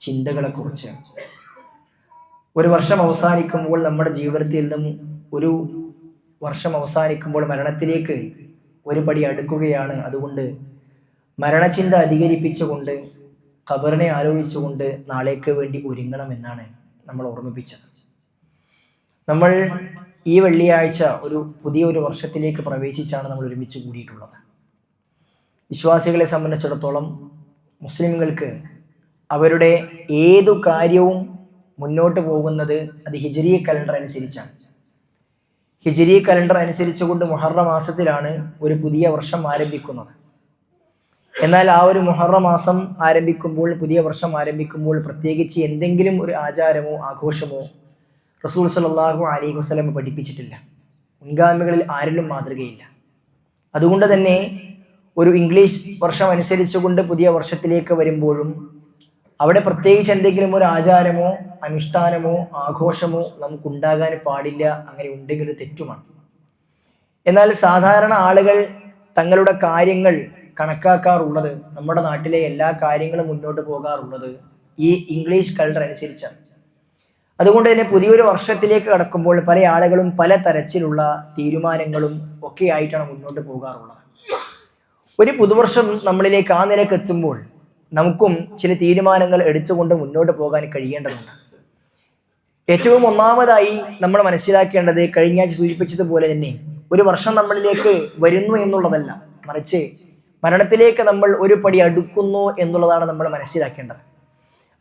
ചിന്തകളെക്കുറിച്ച്. ഒരു വർഷം അവസാനിക്കുമ്പോൾ നമ്മുടെ ജീവിതത്തിൽ നിന്നും ഒരു വർഷം അവസാനിക്കുമ്പോൾ മരണത്തിലേക്ക് ഒരു പടി അടുക്കുകയാണ്. അതുകൊണ്ട് മരണചിന്ത അധികരിപ്പിച്ചുകൊണ്ട് ഖബറിനെ ആലോചിച്ചുകൊണ്ട് നാളേക്ക് വേണ്ടി ഒരുങ്ങണം എന്നാണ് നമ്മൾ ഓർമ്മിപ്പിച്ചത്. നമ്മൾ ഈ വെള്ളിയാഴ്ച ഒരു പുതിയ ഒരു വർഷത്തിലേക്ക് പ്രവേശിച്ചാണ് നമ്മൾ ഒരുമിച്ച് കൂടിയിട്ടുള്ളത്. വിശ്വാസികളെ സംബന്ധിച്ചിടത്തോളം മുസ്ലിമുകൾക്ക് അവരുടെ ഏതു കാര്യവും മുന്നോട്ട് പോകുന്നത് അത് ഹിജരി കലണ്ടർ അനുസരിച്ചാണ്. ഹിജരി കലണ്ടർ അനുസരിച്ചുകൊണ്ട് മുഹറ മാസത്തിലാണ് ഒരു പുതിയ വർഷം ആരംഭിക്കുന്നത്. എന്നാൽ ആ ഒരു മുഹറ മാസം ആരംഭിക്കുമ്പോൾ പുതിയ വർഷം ആരംഭിക്കുമ്പോൾ പ്രത്യേകിച്ച് എന്തെങ്കിലും ഒരു ആചാരമോ ആഘോഷമോ റസൂൽ സലാഹു അലി വസ്ലം പഠിപ്പിച്ചിട്ടില്ല. മുൻഗാമികളിൽ ആരിലും മാതൃകയില്ല. അതുകൊണ്ട് തന്നെ ഒരു ഇംഗ്ലീഷ് വർഷം അനുസരിച്ചുകൊണ്ട് പുതിയ വർഷത്തിലേക്ക് വരുമ്പോഴും അവിടെ പ്രത്യേകിച്ച് എന്തെങ്കിലും ഒരു ആചാരമോ അനുഷ്ഠാനമോ ആഘോഷമോ നമുക്കുണ്ടാകാൻ പാടില്ല അങ്ങനെ ഉണ്ടെങ്കിൽ തെറ്റുമാണ്. എന്നാൽ സാധാരണ ആളുകൾ തങ്ങളുടെ കാര്യങ്ങൾ കണക്കാക്കാറുള്ളത് നമ്മുടെ നാട്ടിലെ എല്ലാ കാര്യങ്ങളും മുന്നോട്ട് പോകാറുള്ളത് ഈ ഇംഗ്ലീഷ് കൾച്ചർ അനുസരിച്ചാണ്. അതുകൊണ്ട് തന്നെ പുതിയൊരു വർഷത്തിലേക്ക് കടക്കുമ്പോൾ പല ആളുകളും പല തരത്തിലുള്ള തീരുമാനങ്ങളും ഒക്കെ ആയിട്ടാണ് മുന്നോട്ട് പോകാറുള്ളത്. ഒരു പുതുവർഷം നമ്മളിലേക്ക് ആ നിലയ്ക്ക് എത്തുമ്പോൾ നമുക്കും ചില തീരുമാനങ്ങൾ എടുത്തുകൊണ്ട് മുന്നോട്ട് പോകാൻ കഴിയേണ്ടതുണ്ട്. ഏറ്റവും ഒന്നാമതായി നമ്മൾ മനസ്സിലാക്കേണ്ടത് കഴിഞ്ഞ ആഴ്ച സൂചിപ്പിച്ചതുപോലെ തന്നെ ഒരു വർഷം നമ്മളിലേക്ക് വരുന്നു എന്നുള്ളതല്ല. മറിച്ച് മരണത്തിലേക്ക് നമ്മൾ ഒരു പടി അടുക്കുന്നു എന്നുള്ളതാണ് നമ്മൾ മനസ്സിലാക്കേണ്ടത്.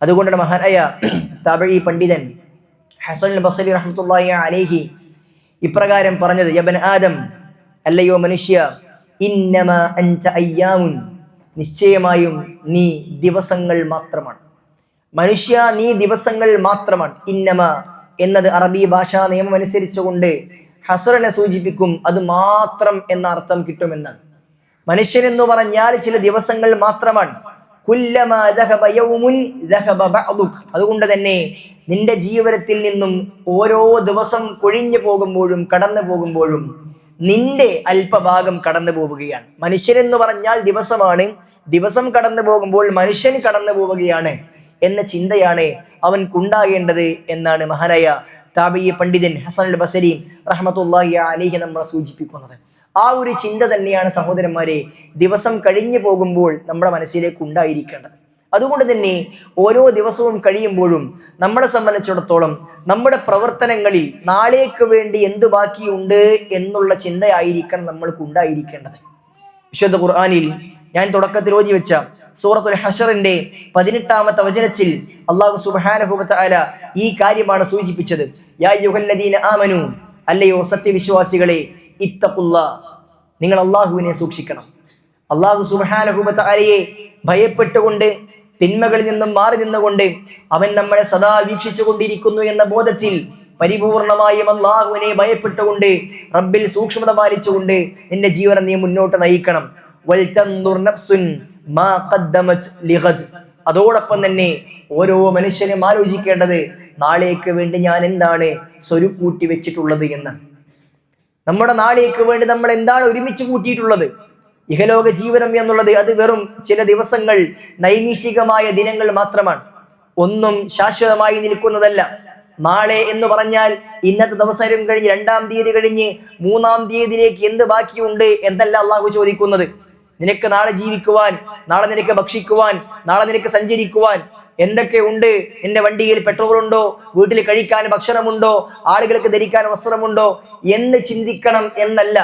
അതുകൊണ്ടാണ് മഹാനായ തബഴി പണ്ഡിതൻ ഹസൻ ബസലി റഹ്മത്തുള്ളാഹി അലേഹി ഇപ്രകാരം പറഞ്ഞത് യബൻ ആദം അല്ലയോ മനുഷ്യ ഇന്നമ അഞ്ച അയ്യാമുൻ നിശ്ചയമായും നീ ദിവസങ്ങൾ മാത്രമാണ്. മനുഷ്യ നീ ദിവസങ്ങൾ മാത്രമാണ്. ഇന്നമ എന്നത് അറബി ഭാഷാ നിയമം അനുസരിച്ചുകൊണ്ട് ഹസറിനെ സൂചിപ്പിക്കും അത് മാത്രം എന്ന അർത്ഥം കിട്ടുമെന്നാണ്. മനുഷ്യൻ എന്ന് പറഞ്ഞാൽ ചില ദിവസങ്ങൾ മാത്രമാണ്. അതുകൊണ്ട് തന്നെ നിന്റെ ജീവിതത്തിൽ നിന്നും ഓരോ ദിവസം കൊഴിഞ്ഞു പോകുമ്പോഴും കടന്നു പോകുമ്പോഴും നിന്റെ അല്പഭാഗം കടന്നു പോവുകയാണ്. മനുഷ്യൻ എന്ന് പറഞ്ഞാൽ ദിവസമാണ്. ദിവസം കടന്നു പോകുമ്പോൾ മനുഷ്യൻ കടന്നു പോവുകയാണ് എന്ന ചിന്തയാണ് അവൻക്കുണ്ടാകേണ്ടത് എന്നാണ് മഹാനായ താബിയ പണ്ഡിതൻ ഹസൻ അൽ ബസരി റഹ്മത്തുല്ലാഹി അലിഹി നമ്മളെ സൂചിപ്പിക്കുന്നത്. ആ ഒരു ചിന്ത തന്നെയാണ് സഹോദരന്മാരെ ദിവസം കഴിഞ്ഞു പോകുമ്പോൾ നമ്മുടെ മനസ്സിലേക്ക് ഉണ്ടായിരിക്കേണ്ടത്. അതുകൊണ്ട് തന്നെ ഓരോ ദിവസവും കഴിയുമ്പോഴും നമ്മളെ സംബന്ധിച്ചിടത്തോളം നമ്മുടെ പ്രവർത്തനങ്ങളിൽ നാളേക്ക് വേണ്ടി എന്ത് ബാക്കിയുണ്ട് എന്നുള്ള ചിന്തയായിരിക്കണം നമ്മൾക്ക് ഉണ്ടായിരിക്കേണ്ടത്. വിശുദ്ധ ഖുർആാനിൽ ഞാൻ തുടക്കത്തിൽ ഓതി വെച്ച സൂറത്തുൽ ഹഷറിന്റെ പതിനെട്ടാമത്തെ വചനത്തിൽ അള്ളാഹു സുബാനഹുബല ഈ കാര്യമാണ് സൂചിപ്പിച്ചത്. യാ ആമനു അല്ലയോ സത്യവിശ്വാസികളെ ഇത്തപ്പുള്ള നിങ്ങൾ അള്ളാഹുവിനെ സൂക്ഷിക്കണം. അള്ളാഹു സുബാനഹുബലയെ ഭയപ്പെട്ടുകൊണ്ട് തിന്മകളിൽ നിന്നും മാറി നിന്നുകൊണ്ട് അവൻ നമ്മളെ സദാ വീക്ഷിച്ചു കൊണ്ടിരിക്കുന്നു എന്ന ബോധത്തിൽ പരിപൂർണമായും അള്ളാഹുവിനെ ഭയപ്പെട്ടുകൊണ്ട് റബ്ബിൽ സൂക്ഷ്മത പാലിച്ചുകൊണ്ട് നിന്റെ ജീവനം നീ മുന്നോട്ട് നയിക്കണം. അതോടൊപ്പം തന്നെ ഓരോ മനുഷ്യനും ആലോചിക്കേണ്ടത് നാളേക്ക് വേണ്ടി ഞാൻ എന്താണ് സ്വരുക്കൂട്ടി വെച്ചിട്ടുള്ളത് എന്ന്. നമ്മുടെ നാളേക്ക് വേണ്ടി നമ്മൾ എന്താണ് ഒരുമിച്ച് കൂട്ടിയിട്ടുള്ളത്? ഇഹലോക ജീവനം എന്നുള്ളത് അത് വെറും ചില ദിവസങ്ങൾ നൈമിഷികമായ ദിനങ്ങൾ മാത്രമാണ്. ഒന്നും ശാശ്വതമായി നിൽക്കുന്നതല്ല. നാളെ എന്ന് പറഞ്ഞാൽ ഇന്നത്തെ ദിവസം കഴിഞ്ഞ് രണ്ടാം തീയതി കഴിഞ്ഞ് മൂന്നാം തീയതിയിലേക്ക് എന്ത് ബാക്കിയുണ്ട് എന്നല്ല അള്ളാഹു ചോദിക്കുന്നത്. നിനക്ക് നാളെ ജീവിക്കുവാൻ നാളെ നിനക്ക് ഭക്ഷിക്കുവാൻ നാളെ നിനക്ക് സഞ്ചരിക്കുവാൻ എന്തൊക്കെ ഉണ്ട്? നിന്റെ വണ്ടിയിൽ പെട്രോൾ ഉണ്ടോ? വീട്ടിൽ കഴിക്കാൻ ഭക്ഷണമുണ്ടോ? ആളുകൾക്ക് ധരിക്കാൻ വസ്ത്രമുണ്ടോ? എന്ന് ചിന്തിക്കണം എന്നല്ല.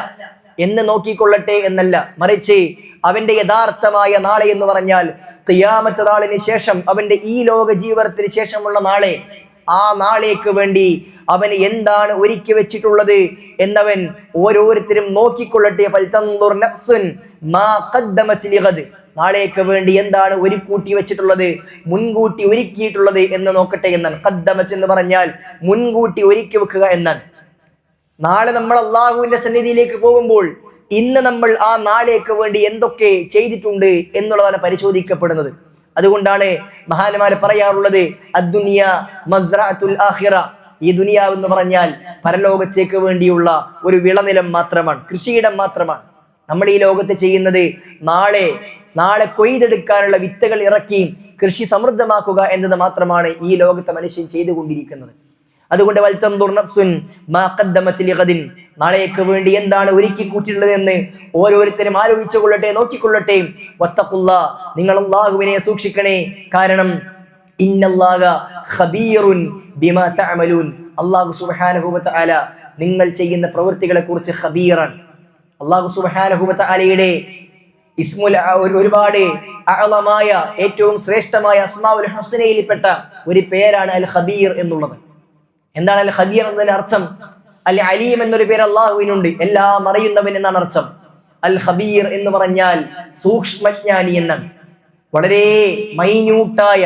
എന്ന് നോക്കിക്കൊള്ളട്ടെ എന്നല്ല മറിച്ച് അവന്റെ യഥാർത്ഥമായ നാളെ എന്ന് പറഞ്ഞാൽ തിയാമത്തെ നാളിന് ശേഷം അവന്റെ ഈ ലോക ജീവിതത്തിന് ശേഷമുള്ള നാളെ ആ നാളേക്ക് വേണ്ടി അവന് എന്താണ് ഒരുക്കി വെച്ചിട്ടുള്ളത് എന്നവൻ ഓരോരുത്തരും നോക്കിക്കൊള്ളട്ടെ. നാളേക്ക് വേണ്ടി എന്താണ് ഒരുക്കൂട്ടി വെച്ചിട്ടുള്ളത് മുൻകൂട്ടി ഒരുക്കിയിട്ടുള്ളത് എന്ന് നോക്കട്ടെ എന്നാണ്. കദ്ദമച്ച് എന്ന് പറഞ്ഞാൽ മുൻകൂട്ടി ഒരുക്കി വെക്കുക എന്നാണ്. നാളെ നമ്മൾ അള്ളാഹുവിന്റെ സന്നിധിയിലേക്ക് പോകുമ്പോൾ ഇന്ന് നമ്മൾ ആ നാളേക്ക് വേണ്ടി എന്തൊക്കെ ചെയ്തിട്ടുണ്ട് എന്നുള്ളതാണ് പരിശോധിക്കപ്പെടുന്നത്. അതുകൊണ്ടാണ് മഹാന്മാരെ പറയാറുള്ളത് അദ്ദുനിയ ഈ ദുനിയാവ് എന്ന് പറഞ്ഞാൽ പരലോകത്തേക്ക് വേണ്ടിയുള്ള ഒരു വിളനിലം മാത്രമാണ് കൃഷിയിടം മാത്രമാണ്. നമ്മൾ ഈ ലോകത്ത് ചെയ്യുന്നത് നാളെ നാളെ കൊയ്തെടുക്കാനുള്ള വിത്തുകൾ ഇറക്കി കൃഷി സമൃദ്ധമാക്കുക എന്നത് മാത്രമാണ് ഈ ലോകത്തെ മനുഷ്യൻ ചെയ്തുകൊണ്ടിരിക്കുന്നത്. അതുകൊണ്ട് നാളേക്ക് വേണ്ടി എന്താണ് ഒരുക്കി കൂട്ടിയിട്ടുള്ളതെന്ന് ഓരോരുത്തരും ആലോചിച്ചു കൊള്ളട്ടെ നോക്കിക്കൊള്ളട്ടെ. വത്തക്കുള്ള നിങ്ങൾ അള്ളാഹുവിനെ സൂക്ഷിക്കണേ. കാരണം ഇന്നല്ലാഹ ഖബീറുൻ ബിമാ തഅമലൂൻ. അല്ലാഹു സുബ്ഹാനഹു നിങ്ങൾ ചെയ്യുന്ന പ്രവൃത്തികളെ കുറിച്ച് അല്ലാഹു സുബ്ഹാനഹു ഇസ്മുൽ ഒരു- ഒരുപാട് അഅളമായ ഏറ്റവും ശ്രേഷ്ഠമായ അസ്മാഉൽ ഹസ്നയിൽപ്പെട്ട ഒരു പേരാണ് അൽ ഖബീർ എന്നുള്ളത്. എന്താണ് അൽ ഖബീർ എന്നതിന്റെ അർത്ഥം? അൽ അലീം എന്നൊരു പേര് അള്ളാഹുവിനുണ്ട്. എല്ലാം അറിയുന്നവൻ എന്നാണ് അർത്ഥം. അൽ ഹബീർ എന്ന് പറഞ്ഞാൽ സൂക്ഷ്മജ്ഞാനി എന്നാണ് വളരെ മൈന്യൂട്ടായ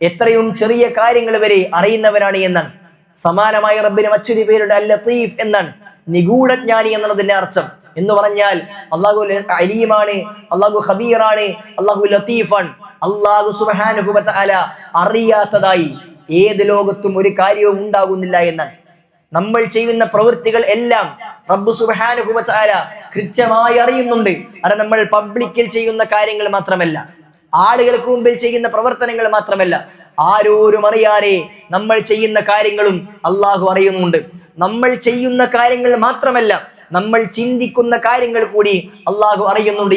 എത്രയും ചെറിയ കാര്യങ്ങൾ വരെ അറിയുന്നവനാണ് എന്നാണ് സമാനമായ റബ്ബിന് മറ്റൊരു പേരുടെ അൽ ലത്തീഫ് എന്നാണ് നിഗൂഢജ്ഞാനി എന്നുള്ളതിന്റെ അർത്ഥം. എന്ന് പറഞ്ഞാൽ അള്ളാഹു അലീമാണ് അള്ളാഹു ഹബീറാണ് അള്ളാഹു ലത്തീഫാണ്. അള്ളാഹു സുബ്ഹാനഹു അല അറിയാത്തതായി ഏത് ലോകത്തും ഒരു കാര്യവും ഉണ്ടാകുന്നില്ല എന്നാണ് നമ്മൾ ചെയ്യുന്ന പ്രവൃത്തികൾ എല്ലാം റബ്ബു വ കൃത്യമായി അറിയുന്നുണ്ട്. അത് നമ്മൾ പബ്ലിക്കിൽ ചെയ്യുന്ന കാര്യങ്ങൾ മാത്രമല്ല ആളുകൾക്ക് മുമ്പിൽ ചെയ്യുന്ന പ്രവർത്തനങ്ങൾ മാത്രമല്ല. ആരോരും അറിയാതെ നമ്മൾ ചെയ്യുന്ന കാര്യങ്ങളും അള്ളാഹു അറിയുന്നുണ്ട്. നമ്മൾ ചെയ്യുന്ന കാര്യങ്ങൾ മാത്രമല്ല നമ്മൾ ചിന്തിക്കുന്ന കാര്യങ്ങൾ കൂടി അള്ളാഹു അറിയുന്നുണ്ട്.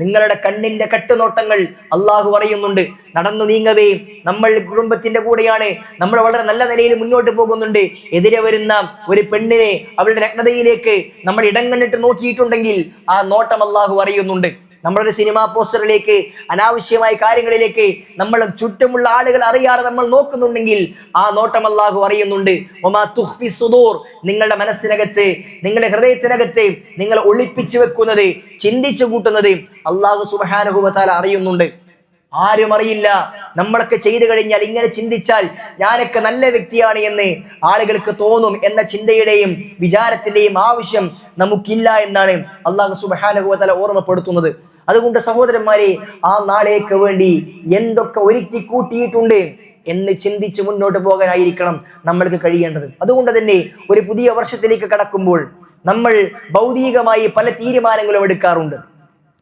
നിങ്ങളുടെ കണ്ണിന്റെ കട്ടുനോട്ടങ്ങൾ അള്ളാഹു പറയുന്നുണ്ട്. നടന്നു നീങ്ങവേ. നമ്മൾ കുടുംബത്തിന്റെ കൂടെയാണ്. നമ്മൾ വളരെ നല്ല നിലയിൽ മുന്നോട്ട് പോകുന്നുണ്ട്. എതിരെ വരുന്ന ഒരു പെണ്ണിനെ അവളുടെ നഗ്നതയിലേക്ക് നമ്മൾ ഇടം കണ്ടിട്ട് നോക്കിയിട്ടുണ്ടെങ്കിൽ ആ നോട്ടം അള്ളാഹു അറിയുന്നുണ്ട് നമ്മളൊരു സിനിമാ പോസ്റ്ററിലേക്ക് അനാവശ്യമായ കാര്യങ്ങളിലേക്ക് നമ്മൾ ചുറ്റുമുള്ള ആളുകൾ അറിയാതെ നമ്മൾ നോക്കുന്നുണ്ടെങ്കിൽ ആ നോട്ടം അള്ളാഹു അറിയുന്നുണ്ട്. ഒമാ തുഹ്ഫി സുദൂർ. നിങ്ങളുടെ മനസ്സിനകത്ത് നിങ്ങളുടെ ഹൃദയത്തിനകത്ത് നിങ്ങൾ ഒളിപ്പിച്ചു വെക്കുന്നത് ചിന്തിച്ചു കൂട്ടുന്നത് അള്ളാഹു സുബാനുഭവത്താൽ അറിയുന്നുണ്ട്. ആരും അറിയില്ല. നമ്മളൊക്കെ ചെയ്തു കഴിഞ്ഞാൽ ഇങ്ങനെ ചിന്തിച്ചാൽ ഞാനൊക്കെ നല്ല വ്യക്തിയാണ് എന്ന് ആളുകൾക്ക് തോന്നും എന്ന ചിന്തയുടെയും വിചാരത്തിന്റെയും ആവശ്യം നമുക്കില്ല എന്നാണ് അള്ളാഹു സുബാനുഭവത്തല ഓർമ്മപ്പെടുത്തുന്നത്. അതുകൊണ്ട് സഹോദരന്മാരെ ആ നാളേക്ക് വേണ്ടി എന്തൊക്കെ ഒരുക്കി കൂട്ടിയിട്ടുണ്ട് എന്ന് ചിന്തിച്ച് മുന്നോട്ട് പോകാനായിരിക്കണം നമ്മൾക്ക് കഴിയേണ്ടത്. അതുകൊണ്ട് തന്നെ ഒരു പുതിയ വർഷത്തിലേക്ക് കടക്കുമ്പോൾ നമ്മൾ ഭൗതികമായി പല തീരുമാനങ്ങളും എടുക്കാറുണ്ട്.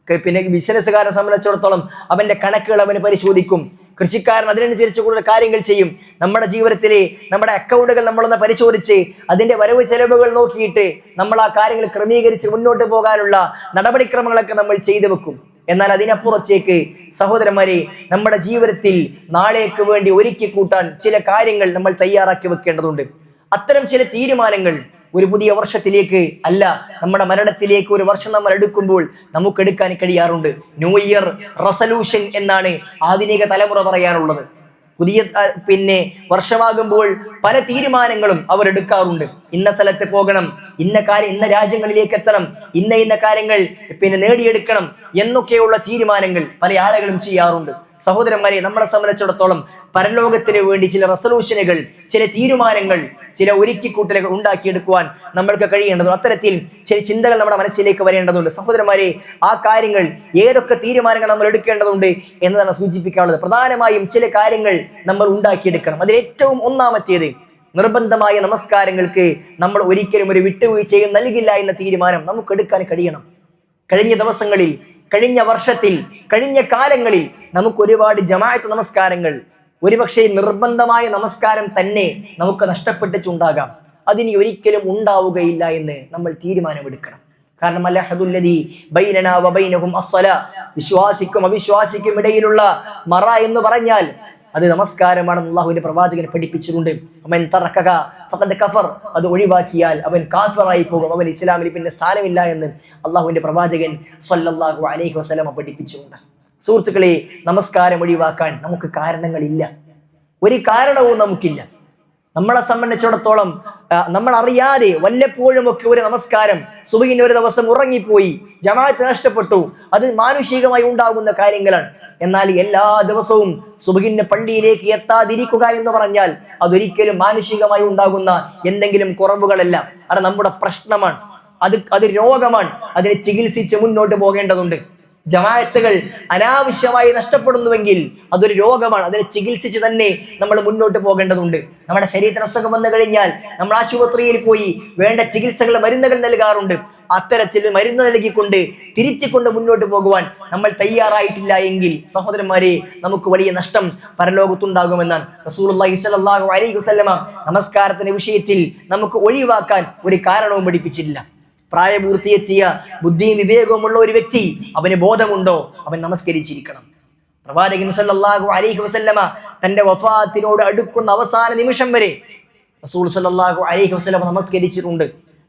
പിന്നെ ബിസിനസ്സുകാരനെ സംബന്ധിച്ചിടത്തോളം അവന്റെ കണക്കുകൾ അവന് പരിശോധിക്കും. കൃഷിക്കാരൻ അതിനനുസരിച്ച് കൂടുതൽ കാര്യങ്ങൾ ചെയ്യും. നമ്മുടെ ജീവിതത്തിലെ നമ്മുടെ അക്കൗണ്ടുകൾ നമ്മളൊന്ന് പരിശോധിച്ച് അതിന്റെ വരവ് ചെലവുകൾ നോക്കിയിട്ട് നമ്മൾ ആ കാര്യങ്ങൾ ക്രമീകരിച്ച് മുന്നോട്ട് പോകാനുള്ള നടപടിക്രമങ്ങളൊക്കെ നമ്മൾ ചെയ്തു വെക്കും. എന്നാൽ അതിനപ്പുറത്തേക്ക് സഹോദരന്മാരെ നമ്മുടെ ജീവിതത്തിൽ നാളേക്ക് വേണ്ടി ഒരുക്കി കൂട്ടാൻ ചില കാര്യങ്ങൾ നമ്മൾ തയ്യാറാക്കി വെക്കേണ്ടതുണ്ട്. അത്തരം ചില തീരുമാനങ്ങൾ ഒരു പുതിയ വർഷത്തിലേക്ക് അല്ല നമ്മുടെ മരണത്തിലേക്ക് ഒരു വർഷം നമ്മൾ എടുക്കുമ്പോൾ നമുക്ക് എടുക്കാൻ കഴിയാറുണ്ട്. ന്യൂ ഇയർ റെസൊല്യൂഷൻ എന്നാണ് ആധുനിക തലമുറ പറയാനുള്ളത് പുതിയ പിന്നെ വർഷമാകുമ്പോൾ പല തീരുമാനങ്ങളും അവർ എടുക്കാറുണ്ട്. ഇന്ന സ്ഥലത്ത് പോകണം ഇന്ന കാര്യം ഇന്ന രാജ്യങ്ങളിലേക്ക് എത്തണം ഇന്ന ഇന്ന കാര്യങ്ങൾ പിന്നെ നേടിയെടുക്കണം എന്നൊക്കെയുള്ള തീരുമാനങ്ങൾ പല ആളുകളും ചെയ്യാറുണ്ട്. സഹോദരന്മാരെ നമ്മളെ സംബന്ധിച്ചിടത്തോളം പരലോകത്തിന് വേണ്ടി ചില റെസൊല്യൂഷനുകൾ ചില തീരുമാനങ്ങൾ ചില ഒരുക്കിക്കൂട്ടലുകൾ ഉണ്ടാക്കിയെടുക്കുവാൻ നമ്മൾക്ക് കഴിയേണ്ടതുണ്ട്. അത്തരത്തിൽ ചില ചിന്തകൾ നമ്മുടെ മനസ്സിലേക്ക് വരേണ്ടതുണ്ട്. സഹോദരന്മാരെ ആ കാര്യങ്ങൾ ഏതൊക്കെ തീരുമാനങ്ങൾ നമ്മൾ എടുക്കേണ്ടതുണ്ട് എന്നതാണ് സൂചിപ്പിക്കാനുള്ളത്. പ്രധാനമായും ചില കാര്യങ്ങൾ നമ്മൾ ഉണ്ടാക്കിയെടുക്കണം. അതിൽ ഏറ്റവും ഒന്നാമത്തേത് നിർബന്ധമായ നമസ്കാരങ്ങൾക്ക് നമ്മൾ ഒരിക്കലും ഒരു വിട്ടുവീഴ്ചയും നൽകില്ല എന്ന തീരുമാനം നമുക്ക് എടുക്കാൻ കഴിയണം. കഴിഞ്ഞ ദിവസങ്ങളിൽ കഴിഞ്ഞ വർഷത്തിൽ കഴിഞ്ഞ കാലങ്ങളിൽ നമുക്ക് ഒരുപാട് ജമായത്ത് നമസ്കാരങ്ങൾ ഒരുപക്ഷെ നിർബന്ധമായ നമസ്കാരം തന്നെ നമുക്ക് നഷ്ടപ്പെട്ടിട്ടുണ്ടാകാം. അതിനി ഒരിക്കലും ഉണ്ടാവുകയില്ല എന്ന് നമ്മൾ തീരുമാനമെടുക്കണം. കാരണം അല്ലഹദുല്ലദി ബൈനനാ വബൈനഹും അസ്സല. വിശ്വാസിക്കും അവിശ്വാസിക്കും ഇടയിലുള്ള മറ എന്ന് പറഞ്ഞാൽ അത് നമസ്കാരമാണ് അള്ളാഹുവിന്റെ പ്രവാചകൻ പഠിപ്പിച്ചിട്ടുണ്ട് അവൻ തറക്കക ഫഖദ് കഫർ. അത് ഒഴിവാക്കിയാൽ അവൻ കാഫറായി പോകും. അവൻ ഇസ്ലാമിൽ പിന്നെ സ്ഥാനമില്ല എന്ന് അള്ളാഹുവിന്റെ പ്രവാചകൻ സല്ലല്ലാഹു അലൈഹി വസ്ലമ പഠിപ്പിച്ചിട്ടുണ്ട് സുഹൃത്തുക്കളെ നമസ്കാരം ഒഴിവാക്കാൻ നമുക്ക് കാരണങ്ങളില്ല. ഒരു കാരണവും നമുക്കില്ല. നമ്മളെ സംബന്ധിച്ചിടത്തോളം നമ്മൾ അറിയാതെ വല്ലപ്പോഴും ഒക്കെ ഒരു നമസ്കാരം സുബഹിന് ഒരു ദിവസം ഉറങ്ങിപ്പോയി ജമാഅത്ത് നഷ്ടപ്പെട്ടു അത് മാനുഷികമായി ഉണ്ടാകുന്ന കാര്യങ്ങളാണ്. എന്നാൽ എല്ലാ ദിവസവും സുബഹിന്റെ പള്ളിയിലേക്ക് എത്താതിരിക്കുക എന്ന് പറഞ്ഞാൽ അതൊരിക്കലും മാനുഷികമായി ഉണ്ടാകുന്ന എന്തെങ്കിലും കുറവുകളല്ല. അത് നമ്മുടെ പ്രശ്നമാണ്. അത് അത് രോഗമാണ്. അതിനെ ചികിത്സിച്ച് മുന്നോട്ട് പോകേണ്ടതുണ്ട്. ജമായത്തുകൾ അനാവശ്യമായി നഷ്ടപ്പെടുന്നുവെങ്കിൽ അതൊരു രോഗമാണ്. അതിനെ ചികിത്സിച്ച് തന്നെ നമ്മൾ മുന്നോട്ട് പോകേണ്ടതുണ്ട്. നമ്മുടെ ശരീരത്തിന് അസുഖം വന്നു കഴിഞ്ഞാൽ നമ്മൾ ആശുപത്രിയിൽ പോയി വേണ്ട ചികിത്സകൾ മരുന്നുകൾ നൽകാറുണ്ട്. അത്തരത്തിൽ മരുന്ന് നൽകിക്കൊണ്ട് തിരിച്ചുകൊണ്ട് മുന്നോട്ട് പോകുവാൻ നമ്മൾ തയ്യാറായിട്ടില്ല എങ്കിൽ സഹോദരന്മാരെ നമുക്ക് വലിയ നഷ്ടം പരലോകത്തുണ്ടാകുമെന്നാണ്. സ്വല്ലല്ലാഹു അലൈഹി വസല്ലമ നമസ്കാരത്തിന്റെ വിഷയത്തിൽ നമുക്ക് ഒഴിവാക്കാൻ ഒരു കാരണവും പഠിപ്പിച്ചില്ല പ്രായപൂർത്തിയെത്തിയ ബുദ്ധിയും വിവേകവുമുള്ള ഒരു വ്യക്തി അവന് ബോധമുണ്ടോ? അവൻ നമസ്കരിച്ചിരിക്കണം. പ്രവാചകൻ സല്ലാഹു അലൈഹി വസല്ലമ തന്റെ വഫാത്തിനോട് അടുക്കുന്ന അവസാന നിമിഷം വരെ റസൂൽ സല്ലാഹു അലൈഹി വസ്ലമ നമസ്കരിച്ചിട്ടുണ്ട്.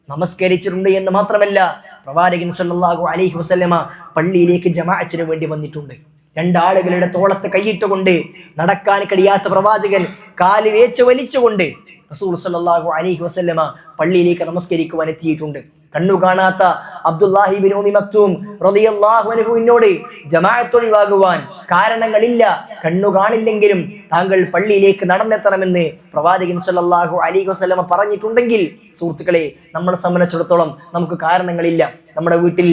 നമസ്കരിച്ചിട്ടുണ്ട് എന്ന് മാത്രമല്ല പ്രവാചകൻ സല്ലല്ലാഹു അലൈഹി വസല്ലമ പള്ളിയിലേക്ക് ജമാഅത്തിന് വേണ്ടി വന്നിട്ടുണ്ട്. രണ്ടാളുകളുടെ തോളത്ത് കൈയിട്ടുകൊണ്ട് നടക്കാൻ കഴിയാത്ത പ്രവാചകൻ കാൽ വേച്ച് വലിച്ചുകൊണ്ട് റസൂൽ സല്ലല്ലാഹു അലൈഹി വസല്ലമ പള്ളിയിലേക്ക് നമസ്കരിക്കുവാൻ എത്തിയിട്ടുണ്ട്. കണ്ണു കാണാത്ത അബ്ദുല്ലാഹിബിൻ മക്തൂം റളിയല്ലാഹു അൻഹുവിനോട് ജമാഅത്ത് ഒഴിവാകുവാൻ കാരണങ്ങളില്ല. കണ്ണു കാണില്ലെങ്കിലും താങ്കൾ പള്ളിയിലേക്ക് നടന്നെത്തണമെന്ന് പ്രവാചകൻ സല്ലാഹു അലി വസ്ലമ പറഞ്ഞിട്ടുണ്ടെങ്കിൽ സുഹൃത്തുക്കളെ നമ്മളെ സംബന്ധിച്ചിടത്തോളം നമുക്ക് കാരണങ്ങളില്ല. നമ്മുടെ വീട്ടിൽ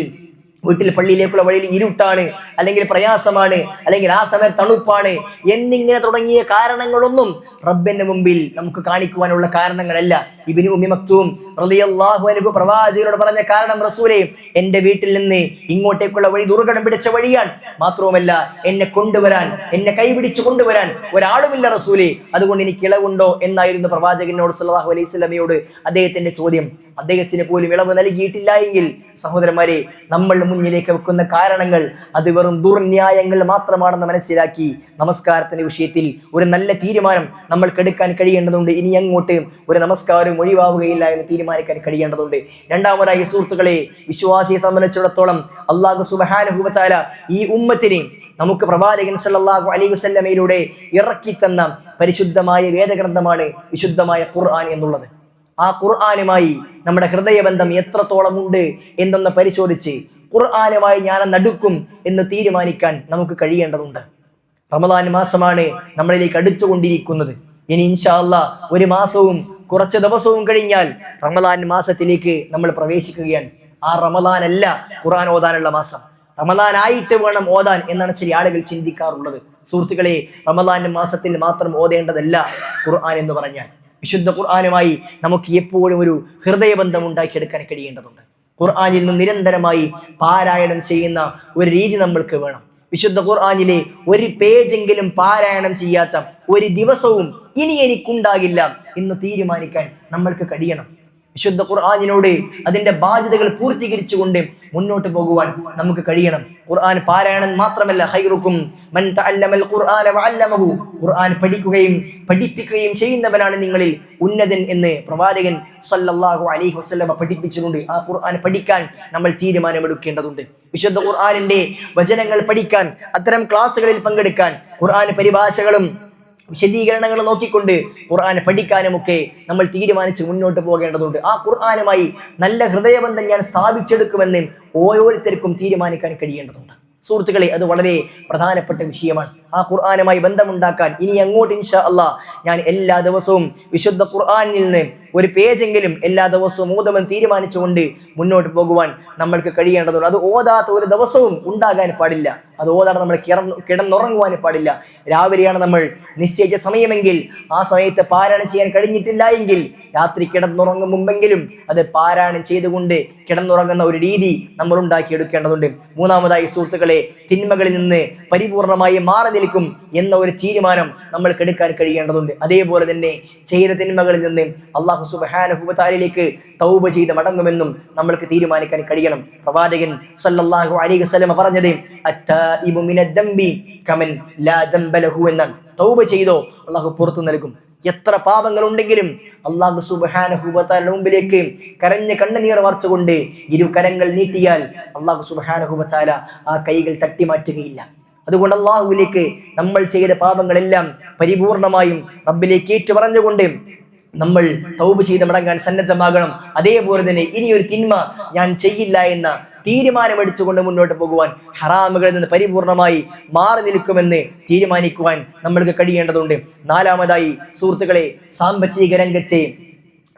വീട്ടിൽ പള്ളിയിലേക്കുള്ള വഴിയിൽ ഇരുട്ടാണ് അല്ലെങ്കിൽ പ്രയാസമാണ് അല്ലെങ്കിൽ ആ സമയം തണുപ്പാണ് എന്നിങ്ങനെ തുടങ്ങിയ കാരണങ്ങളൊന്നും റബ്ബിന്റെ മുമ്പിൽ നമുക്ക് കാണിക്കുവാനുള്ള കാരണങ്ങളല്ല. ഇബിന് ഉമ്മി മക്തൂം റളിയല്ലാഹു അൻഹു പ്രവാചകരോട് പറഞ്ഞ കാരണം റസൂലേ എന്റെ വീട്ടിൽ നിന്ന് ഇങ്ങോട്ടേക്കുള്ള വഴി ദുർഘടം പിടിച്ച വഴിയാണ്. മാത്രവുമല്ല എന്നെ കൊണ്ടുവരാൻ എന്നെ കൈപിടിച്ച് കൊണ്ടുവരാൻ ഒരാളുമില്ല റസൂലേ. അതുകൊണ്ട് എനിക്ക് ഇളവുണ്ടോ എന്നായിരുന്നു പ്രവാചകനോട് സല്ലാഹു അലൈഹി സ്വലമയോട് അദ്ദേഹത്തിന്റെ ചോദ്യം. അദ്ദേഹത്തിന് പോലും ഇളവ് നൽകിയിട്ടില്ല എങ്കിൽ സഹോദരന്മാരെ നമ്മൾ മുന്നിലേക്ക് വെക്കുന്ന കാരണങ്ങൾ അത് വെറും ദുർന്യായങ്ങൾ മാത്രമാണെന്ന് മനസ്സിലാക്കി നമസ്കാരത്തിന്റെ വിഷയത്തിൽ ഒരു നല്ല തീരുമാനം നമ്മൾക്ക് എടുക്കാൻ കഴിയേണ്ടതുണ്ട്. ഇനി അങ്ങോട്ട് ഒരു നമസ്കാരം ഒഴിവാവുകയില്ല എന്ന് തീരുമാനിക്കാൻ കഴിയേണ്ടതുണ്ട്. രണ്ടാമതായി സുഹൃത്തുക്കളെ വിശ്വാസിയെ സംബന്ധിച്ചിടത്തോളം അള്ളാഹു സുബഹാനുഭവത്താല ഈ ഉമ്മത്തിനെ നമുക്ക് പ്രവാചകൻ സല്ലാഹു അലൈഹി വസല്ലമയിലൂടെ ഇറക്കി തന്ന പരിശുദ്ധമായ വേദഗ്രന്ഥമാണ് വിശുദ്ധമായ ഖുർആൻ എന്നുള്ളത്. ആ ഖുർആാനുമായി നമ്മുടെ ഹൃദയബന്ധം എത്രത്തോളം ഉണ്ട് എന്നൊന്ന് പരിശോധിച്ച് ഖുർആാനുമായി ഞാൻ നടുക്കും എന്ന് തീരുമാനിക്കാൻ നമുക്ക് കഴിയേണ്ടതുണ്ട്. റമദാൻ മാസമാണ് നമ്മളിലേക്ക് അടുത്തുകൊണ്ടിരിക്കുന്നത്. ഇനി ഇൻഷാ അല്ലാ ഒരു മാസവും കുറച്ച് ദിവസവും കഴിഞ്ഞാൽ റമദാൻ മാസത്തിലേക്ക് നമ്മൾ പ്രവേശിക്കുകയാണ്. ആ റമദാൻ അല്ല ഖുർആൻ ഓതാനുള്ള മാസം. റമദാൻ ആയിട്ട് വേണം ഓതാൻ എന്നാണ് ചില ആളുകൾ ചിന്തിക്കാറുള്ളത്. സുഹൃത്തുക്കളെ റമദാൻ മാസത്തിൽ മാത്രം ഓതേണ്ടതല്ല ഖുർആൻ എന്ന് പറഞ്ഞാൽ. വിശുദ്ധ ഖുർആാനുമായി നമുക്ക് എപ്പോഴും ഒരു ഹൃദയബന്ധം ഉണ്ടാക്കിയെടുക്കാൻ കഴിയേണ്ടതുണ്ട്. ഖുർആാനിൽ നിന്ന് നിരന്തരമായി പാരായണം ചെയ്യുന്ന ഒരു രീതി നമ്മൾക്ക് വേണം. വിശുദ്ധ ഖുർആാനിലെ ഒരു പേജെങ്കിലും പാരായണം ചെയ്യാത്ത ഒരു ദിവസവും ഇനി എനിക്കുണ്ടാകില്ല എന്ന് തീരുമാനിക്കാൻ നമ്മൾക്ക് കഴിയണം. വിശുദ്ധ ഖുർആാനിനോട് അതിന്റെ ബാധ്യതകൾ പൂർത്തീകരിച്ചുകൊണ്ട് മുന്നോട്ട് പോകുവാൻ നമുക്ക് കഴിയണം. ഖുർആൻ പാരായണം മാത്രമല്ല ഹൈറുക്കും മൻ തഅല്ലമൽ ഖുർആന വഅല്ലമഹു. ഖുർആൻ പഠിക്കുകയും പഠിപ്പിക്കുകയും ചെയ്യുന്നവനാണ് നിങ്ങളിൽ ഉന്നതൻ എന്ന് പ്രവാചകൻ സല്ലല്ലാഹു അലൈഹി വസല്ലമ പഠിപ്പിച്ചിട്ടുണ്ട്. ആ ഖുർആൻ പഠിക്കാൻ നമ്മൾ തീരുമാനമെടുക്കേണ്ടതുണ്ട്. വിശുദ്ധ ഖുർആനിന്റെ വചനങ്ങൾ പഠിക്കാൻ അത്തരം ക്ലാസ്സുകളിൽ പങ്കെടുക്കാൻ ഖുർആൻ പരിഭാഷകളും വിശദീകരണങ്ങൾ നോക്കിക്കൊണ്ട് ഖുർആൻ പഠിക്കാനുമൊക്കെ നമ്മൾ തീരുമാനിച്ച് മുന്നോട്ട് പോകേണ്ടതുണ്ട്. ആ ഖുർആനുമായി നല്ല ഹൃദയബന്ധം ഞാൻ സ്ഥാപിച്ചെടുക്കുമെന്ന് ഓരോരുത്തർക്കും തീരുമാനിക്കാൻ കഴിയേണ്ടതുണ്ട്. സുഹൃത്തുക്കളെ അത് വളരെ പ്രധാനപ്പെട്ട വിഷയമാണ്. ആ ഖുർആനുമായി ബന്ധമുണ്ടാക്കാൻ ഇനി അങ്ങോട്ട് ഇൻഷാ അല്ലാ ഞാൻ എല്ലാ ദിവസവും വിശുദ്ധ ഖുർആനിൽ നിന്ന് ഒരു പേജെങ്കിലും എല്ലാ ദിവസവും ഓതുമെന്ന് തീരുമാനിച്ചുകൊണ്ട് മുന്നോട്ട് പോകുവാൻ നമ്മൾക്ക് കഴിയേണ്ടതുണ്ട്. അത് ഓതാത്ത ഒരു ദിവസവും ഉണ്ടാകാൻ പാടില്ല. അത് ഓതാതെ നമ്മൾ കിടന്ന് കിടന്നുറങ്ങുവാൻ പാടില്ല. രാവിലെയാണ് നമ്മൾ നിശ്ചയിച്ച സമയമെങ്കിൽ ആ സമയത്ത് പാരായണം ചെയ്യാൻ കഴിഞ്ഞിട്ടില്ല എങ്കിൽ രാത്രി കിടന്നുറങ്ങും മുമ്പെങ്കിലും അത് പാരായണം ചെയ്തുകൊണ്ട് കിടന്നുറങ്ങുന്ന ഒരു രീതി നമ്മൾ ഉണ്ടാക്കിയെടുക്കേണ്ടതുണ്ട്. മൂന്നാമതായി സുഹൃത്തുക്കളെ തിന്മകളിൽ നിന്ന് പരിപൂർണമായി മാറി നിൽക്കും എന്ന ഒരു തീരുമാനം നമ്മൾക്ക് എടുക്കാൻ കഴിയേണ്ടതുണ്ട്. അതേപോലെ തന്നെ ചെയ്ത തിന്മകളിൽ നിന്ന് അള്ളാഹു സുബാനുഭവത്താലിലേക്ക് തൗബ ചെയ്ത് മടങ്ങുമെന്നും നമ്മൾക്ക് തീരുമാനിക്കാൻ കഴിയണം. പ്രവാചകൻ സല്ലല്ലാഹു അലൈഹി സ്വലമ പറഞ്ഞത് എന്നാണ് തൗബ ചെയ്തോ അള്ളാഹു പുറത്തു നൽകും. എത്ര പാപങ്ങൾ ഉണ്ടെങ്കിലും അള്ളാഹു സുബാനഹുബത്താലിന്റെ മുമ്പിലേക്ക് കരഞ്ഞ് കണ്ണുനീർ വറച്ചുകൊണ്ട് ഇരു കരങ്ങൾ നീട്ടിയാൽ അള്ളാഹു സുബാനഹുബത്താല ആ കൈകൾ തട്ടിമാറ്റുകയില്ല. അതുകൊണ്ട് അള്ളാഹുവിലേക്ക് നമ്മൾ ചെയ്ത പാപങ്ങളെല്ലാം പരിപൂർണമായും റബ്ബിലേക്ക് ഏറ്റു പറഞ്ഞുകൊണ്ട് നമ്മൾ തൗബ് ചെയ്ത് മടങ്ങാൻ സന്നദ്ധമാകണം. അതേപോലെ തന്നെ ഇനി ഒരു തിന്മ ഞാൻ ചെയ്യില്ല എന്ന തീരുമാനമെടുത്തുകൊണ്ട് മുന്നോട്ട് പോകുവാൻ ഹറാമുകളിൽ നിന്ന് പരിപൂർണമായി മാറി നിൽക്കുമെന്ന് തീരുമാനിക്കുവാൻ നമ്മൾക്ക് കഴിയേണ്ടതുണ്ട്. നാലാമതായി സുഹൃത്തുക്കളെ സാമ്പത്തിക രംഗത്തെ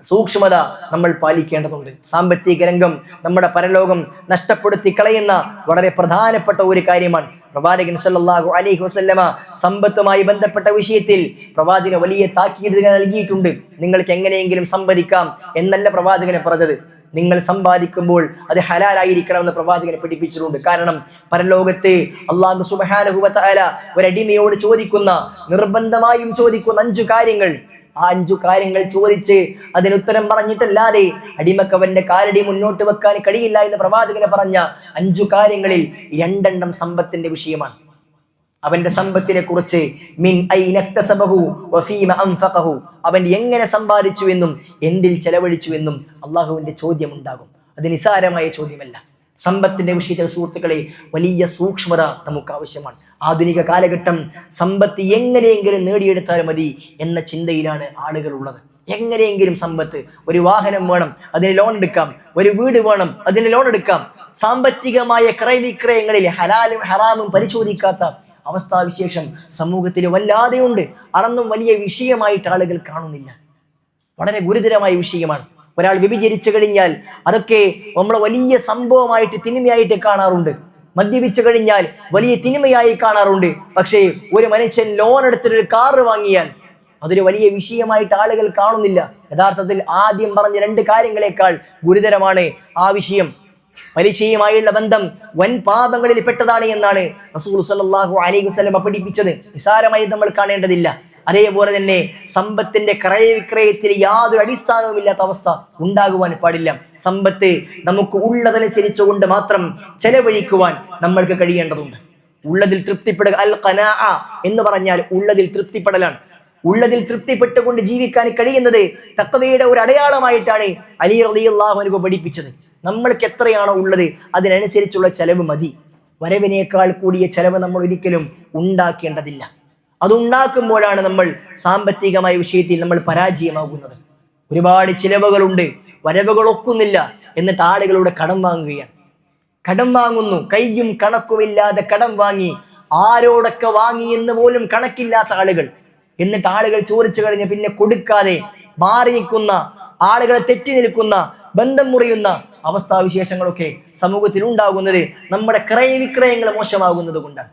സൂക്ഷ്മത നമ്മൾ പാലിക്കേണ്ടതുണ്ട്. സാമ്പത്തിക രംഗം നമ്മുടെ പരലോകം നഷ്ടപ്പെടുത്തി കളയുന്ന വളരെ പ്രധാനപ്പെട്ട ഒരു കാര്യമാണ് പ്രവാചകൻ സല്ലല്ലാഹു അലൈഹി വസല്ലമ സമ്പത്തുമായി ബന്ധപ്പെട്ട വിഷയത്തിൽ പ്രവാചകന് വലിയ താക്കീത് നൽകിയിട്ടുണ്ട്. നിങ്ങൾക്ക് എങ്ങനെയെങ്കിലും സമ്പദിക്കാം എന്നല്ല പ്രവാചകനെ പറഞ്ഞത്. നിങ്ങൾ സമ്പാദിക്കുമ്പോൾ അത് ഹലാലായിരിക്കണമെന്ന് പ്രവാചകനെ പഠിപ്പിച്ചിട്ടുണ്ട്. കാരണം പരലോകത്ത് അള്ളാഹു ഒരു ഒരടിമയോട് ചോദിക്കുന്ന നിർബന്ധമായും ചോദിക്കുന്ന അഞ്ചു കാര്യങ്ങൾ അഞ്ചു കാര്യങ്ങൾ ചോദിച്ച് അതിന് ഉത്തരം പറഞ്ഞിട്ടല്ലാതെ അടിമക്കവന്റെ കാലടി മുന്നോട്ട് വെക്കാൻ കഴിയില്ല എന്ന് പ്രവാചകനെ പറഞ്ഞ അഞ്ചു കാര്യങ്ങളിൽ രണ്ടെണ്ണം സമ്പത്തിന്റെ വിഷയമാണ്. അവന്റെ സമ്പത്തിനെ കുറിച്ച് മിൻ അവൻ എങ്ങനെ സമ്പാദിച്ചു എന്നും എന്തിൽ ചെലവഴിച്ചു എന്നും അള്ളാഹുവിന്റെ ചോദ്യം ഉണ്ടാകും അത് നിസാരമായ ചോദ്യമല്ല. സമ്പത്തിന്റെ വിഷയത്തിൽ സുഹൃത്തുക്കളെ വലിയ സൂക്ഷ്മത നമുക്ക് ആവശ്യമാണ് ആധുനിക കാലഘട്ടം സമ്പത്ത് എങ്ങനെയെങ്കിലും നേടിയെടുത്താൽ മതി എന്ന ചിന്തയിലാണ് ആളുകൾ ഉള്ളത് എങ്ങനെയെങ്കിലും സമ്പത്ത് ഒരു വാഹനം വേണം അതിന് ലോൺ എടുക്കാം ഒരു വീട് വേണം അതിന് ലോൺ എടുക്കാം. സാമ്പത്തികമായ ക്രയവിക്രയങ്ങളിൽ ഹലാലും ഹറാമും പരിശോധിക്കാത്ത അവസ്ഥാവിശേഷം സമൂഹത്തിൽ വല്ലാതെയുണ്ട്. അതൊന്നും വലിയ വിഷയമായിട്ട് ആളുകൾ കാണുന്നില്ല. വളരെ ഗുരുതരമായ വിഷയമാണ്. ഒരാൾ വ്യഭിചരിച്ചു കഴിഞ്ഞാൽ അതൊക്കെ നമ്മളെ വലിയ സംഭവമായിട്ട് തിന്മയായിട്ട് കാണാറുണ്ട്. മദ്യപിച്ചു കഴിഞ്ഞാൽ വലിയ തിന്മയായി കാണാറുണ്ട്. പക്ഷേ ഒരു മനുഷ്യൻ ലോൺ എടുത്തിട്ട് ഒരു കാറ് വാങ്ങിയാൽ അതൊരു വലിയ വിഷയമായിട്ട് ആളുകൾ കാണുന്നില്ല. യഥാർത്ഥത്തിൽ ആദ്യം പറഞ്ഞ രണ്ട് കാര്യങ്ങളെക്കാൾ ഗുരുതരമാണ് ആ വിഷയം. പലിശയുമായുള്ള ബന്ധം വൻ പാപങ്ങളിൽ പെട്ടതാണ് എന്നാണ് റസൂൽ സല്ലല്ലാഹു അലൈഹി വസല്ലം പഠിപ്പിച്ചത്. നിസാരമായി നമ്മൾ കാണേണ്ടതില്ല. അതേപോലെ തന്നെ സമ്പത്തിന്റെ ക്രയവിക്രയത്തിൽ യാതൊരു അടിസ്ഥാനവുമില്ലാത്ത അവസ്ഥ ഉണ്ടാകുവാൻ പാടില്ല. സമ്പത്ത് നമുക്ക് ഉള്ളതനുസരിച്ചുകൊണ്ട് മാത്രം ചെലവഴിക്കുവാൻ നമ്മൾക്ക് കഴിയേണ്ടതുണ്ട്. ഉള്ളതിൽ തൃപ്തിപ്പെടുക അൽ ഖനാഅ എന്ന് പറഞ്ഞാൽ ഉള്ളതിൽ തൃപ്തിപ്പെടലാണ്. ഉള്ളതിൽ തൃപ്തിപ്പെട്ടുകൊണ്ട് ജീവിക്കാൻ കഴിയുന്നത് തക്കവയുടെ ഒരു അടയാളമായിട്ടാണ് അലി റളിയല്ലാഹു അൻഹു പഠിപ്പിച്ചത്. നമ്മൾക്ക് എത്രയാണോ ഉള്ളത് അതിനനുസരിച്ചുള്ള ചെലവ് മതി. വരവിനേക്കാൾ കൂടിയ ചെലവ് നമ്മൾ ഒരിക്കലും ഉണ്ടാക്കേണ്ടതില്ല. അതുണ്ടാക്കുമ്പോഴാണ് നമ്മൾ സാമ്പത്തികമായ വിഷയത്തിൽ നമ്മൾ പരാജയമാകുന്നത്. ഒരുപാട് ചിലവുകളുണ്ട്. വരവുകൾ ഒക്കുന്നില്ല എന്നിട്ട് ആളുകളുടെ കടം വാങ്ങുകയാണ്. കടം വാങ്ങുന്നു. കയ്യും കണക്കുമില്ലാതെ കടം വാങ്ങി. ആരോടൊക്കെ വാങ്ങി എന്ന് പോലും കണക്കില്ലാത്ത ആളുകൾ. എന്നിട്ട് ആളുകൾ ചോദിച്ചു കഴിഞ്ഞ് പിന്നെ കൊടുക്കാതെ മാറി നിൽക്കുന്ന ആളുകളെ തെറ്റി നിൽക്കുന്ന ബന്ധം മുറിയുന്ന അവസ്ഥാവിശേഷങ്ങളൊക്കെ സമൂഹത്തിൽ ഉണ്ടാകുന്നത് നമ്മുടെ ക്രയവിക്രയങ്ങൾ മോശമാകുന്നത് കൊണ്ടാണ്.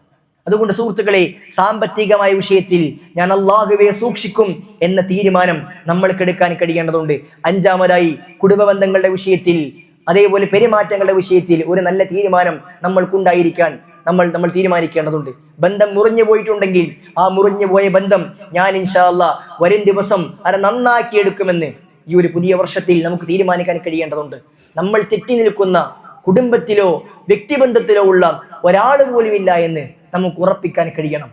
അതുകൊണ്ട് സുഹൃത്തുക്കളെ സാമ്പത്തികമായ വിഷയത്തിൽ ഞാൻ അള്ളാഹുവെ സൂക്ഷിക്കും എന്ന തീരുമാനം നമ്മൾക്ക് എടുക്കാൻ കഴിയേണ്ടതുണ്ട്. അഞ്ചാമതായി കുടുംബ ബന്ധങ്ങളുടെ വിഷയത്തിൽ അതേപോലെ പെരുമാറ്റങ്ങളുടെ വിഷയത്തിൽ ഒരു നല്ല തീരുമാനം നമ്മൾക്കുണ്ടായിരിക്കാൻ നമ്മൾ നമ്മൾ തീരുമാനിക്കേണ്ടതുണ്ട്. ബന്ധം മുറിഞ്ഞു പോയിട്ടുണ്ടെങ്കിൽ ആ മുറിഞ്ഞു പോയ ബന്ധം ഞാൻ ഇൻഷാ അല്ലാ വരും ദിവസം അത് നന്നാക്കിയെടുക്കുമെന്ന് ഈ ഒരു പുതിയ വർഷത്തിൽ നമുക്ക് തീരുമാനിക്കാൻ കഴിയേണ്ടതുണ്ട്. നമ്മൾ തെറ്റി നിൽക്കുന്ന കുടുംബത്തിലോ വ്യക്തിബന്ധത്തിലോ ഉള്ള ഒരാൾ പോലും ഇല്ല എന്ന് നമുക്ക് ഉറപ്പിക്കാൻ കഴിയണം.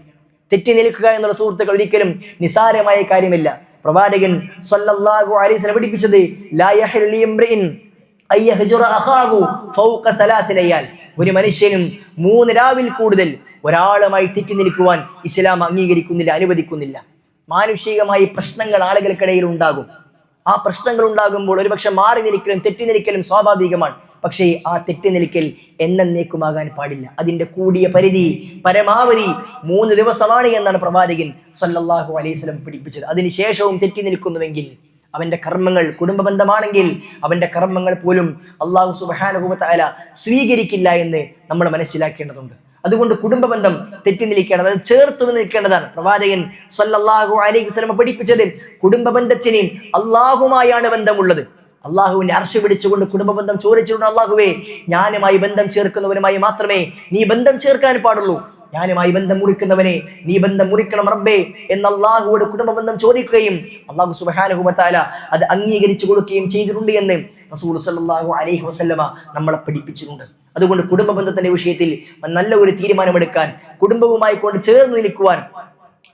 തെറ്റി നിൽക്കുക എന്നുള്ള സുഹൃത്തുക്കൾ ഒരിക്കലും നിസാരമായ കാര്യമില്ല. പ്രവാചകൻ സ്വല്ലല്ലാഹു അലൈഹി വസല്ലം പഠിപ്പിച്ചത് ലാ യഹ്ലു അഖാഹു ഫൗക സലാസ ലയാൽ. ഒരു മനുഷ്യനും മൂന്ന് രാവിൽ കൂടുതൽ ഒരാളുമായി തെറ്റി നിൽക്കുവാൻ ഇസ്ലാം അംഗീകരിക്കുന്നില്ല അനുവദിക്കുന്നില്ല. മാനുഷികമായി പ്രശ്നങ്ങൾ ആളുകൾക്കിടയിൽ ഉണ്ടാകും. ആ പ്രശ്നങ്ങൾ ഉണ്ടാകുമ്പോൾ ഒരുപക്ഷെ മാറി നിൽക്കലും തെറ്റി നിൽക്കലും സ്വാഭാവികമാണ്. പക്ഷേ ആ തെറ്റ് നിൽക്കൽ എന്നേക്കുമാകാൻ പാടില്ല. അതിന്റെ കൂടിയ പരിധി പരമാവധി മൂന്ന് ദിവസമാണ് എന്നാണ് പ്രവാചകൻ സല്ലല്ലാഹു അലൈഹി വസല്ലം പഠിപ്പിച്ചത്. അതിനുശേഷവും തെറ്റി നിൽക്കുന്നുവെങ്കിൽ അവന്റെ കർമ്മങ്ങൾ കുടുംബ ബന്ധമാണെങ്കിൽ അവന്റെ കർമ്മങ്ങൾ പോലും അള്ളാഹു സുബാനുഭവത്തായ സ്വീകരിക്കില്ല എന്ന് നമ്മൾ മനസ്സിലാക്കേണ്ടതുണ്ട്. അതുകൊണ്ട് കുടുംബ ബന്ധം തെറ്റി നിൽക്കേണ്ടത് അത് ചേർത്ത് നിൽക്കേണ്ടതാണ്. പ്രവാചകൻ സല്ലല്ലാഹു അലൈഹി വസല്ലം പഠിപ്പിച്ചതിൽ കുടുംബ ബന്ധത്തിന് അള്ളാഹുമായാണ് ബന്ധമുള്ളത്. അള്ളാഹുവിന്റെ അർശ പിടിച്ചുകൊണ്ട് കുടുംബ ബന്ധം ചോദിച്ചിട്ടുണ്ട് അള്ളാഹുവേ ഞാനുമായി ബന്ധം ചേർക്കുന്നവനുമായി മാത്രമേ നീ ബന്ധം ചേർക്കാൻ പാടുള്ളൂ. ഞാനുമായി ബന്ധം മുറിക്കുന്നവനെ നീ ബന്ധം മുറിക്കണം റബ്ബേ എന്ന് അള്ളാഹുവോട് കുടുംബ ബന്ധം ചോദിക്കുകയും അള്ളാഹു സുബാനുഹുബത്താല അത് അംഗീകരിച്ചു കൊടുക്കുകയും ചെയ്തിട്ടുണ്ട് എന്ന് റസൂൽ സല്ലല്ലാഹു അലൈഹി വസല്ലമ നമ്മളെ പഠിപ്പിച്ചിട്ടുണ്ട്. അതുകൊണ്ട് കുടുംബ ബന്ധത്തിന്റെ വിഷയത്തിൽ നല്ല ഒരു തീരുമാനമെടുക്കാൻ കുടുംബവുമായി കൊണ്ട് ചേർന്ന് നിൽക്കുവാൻ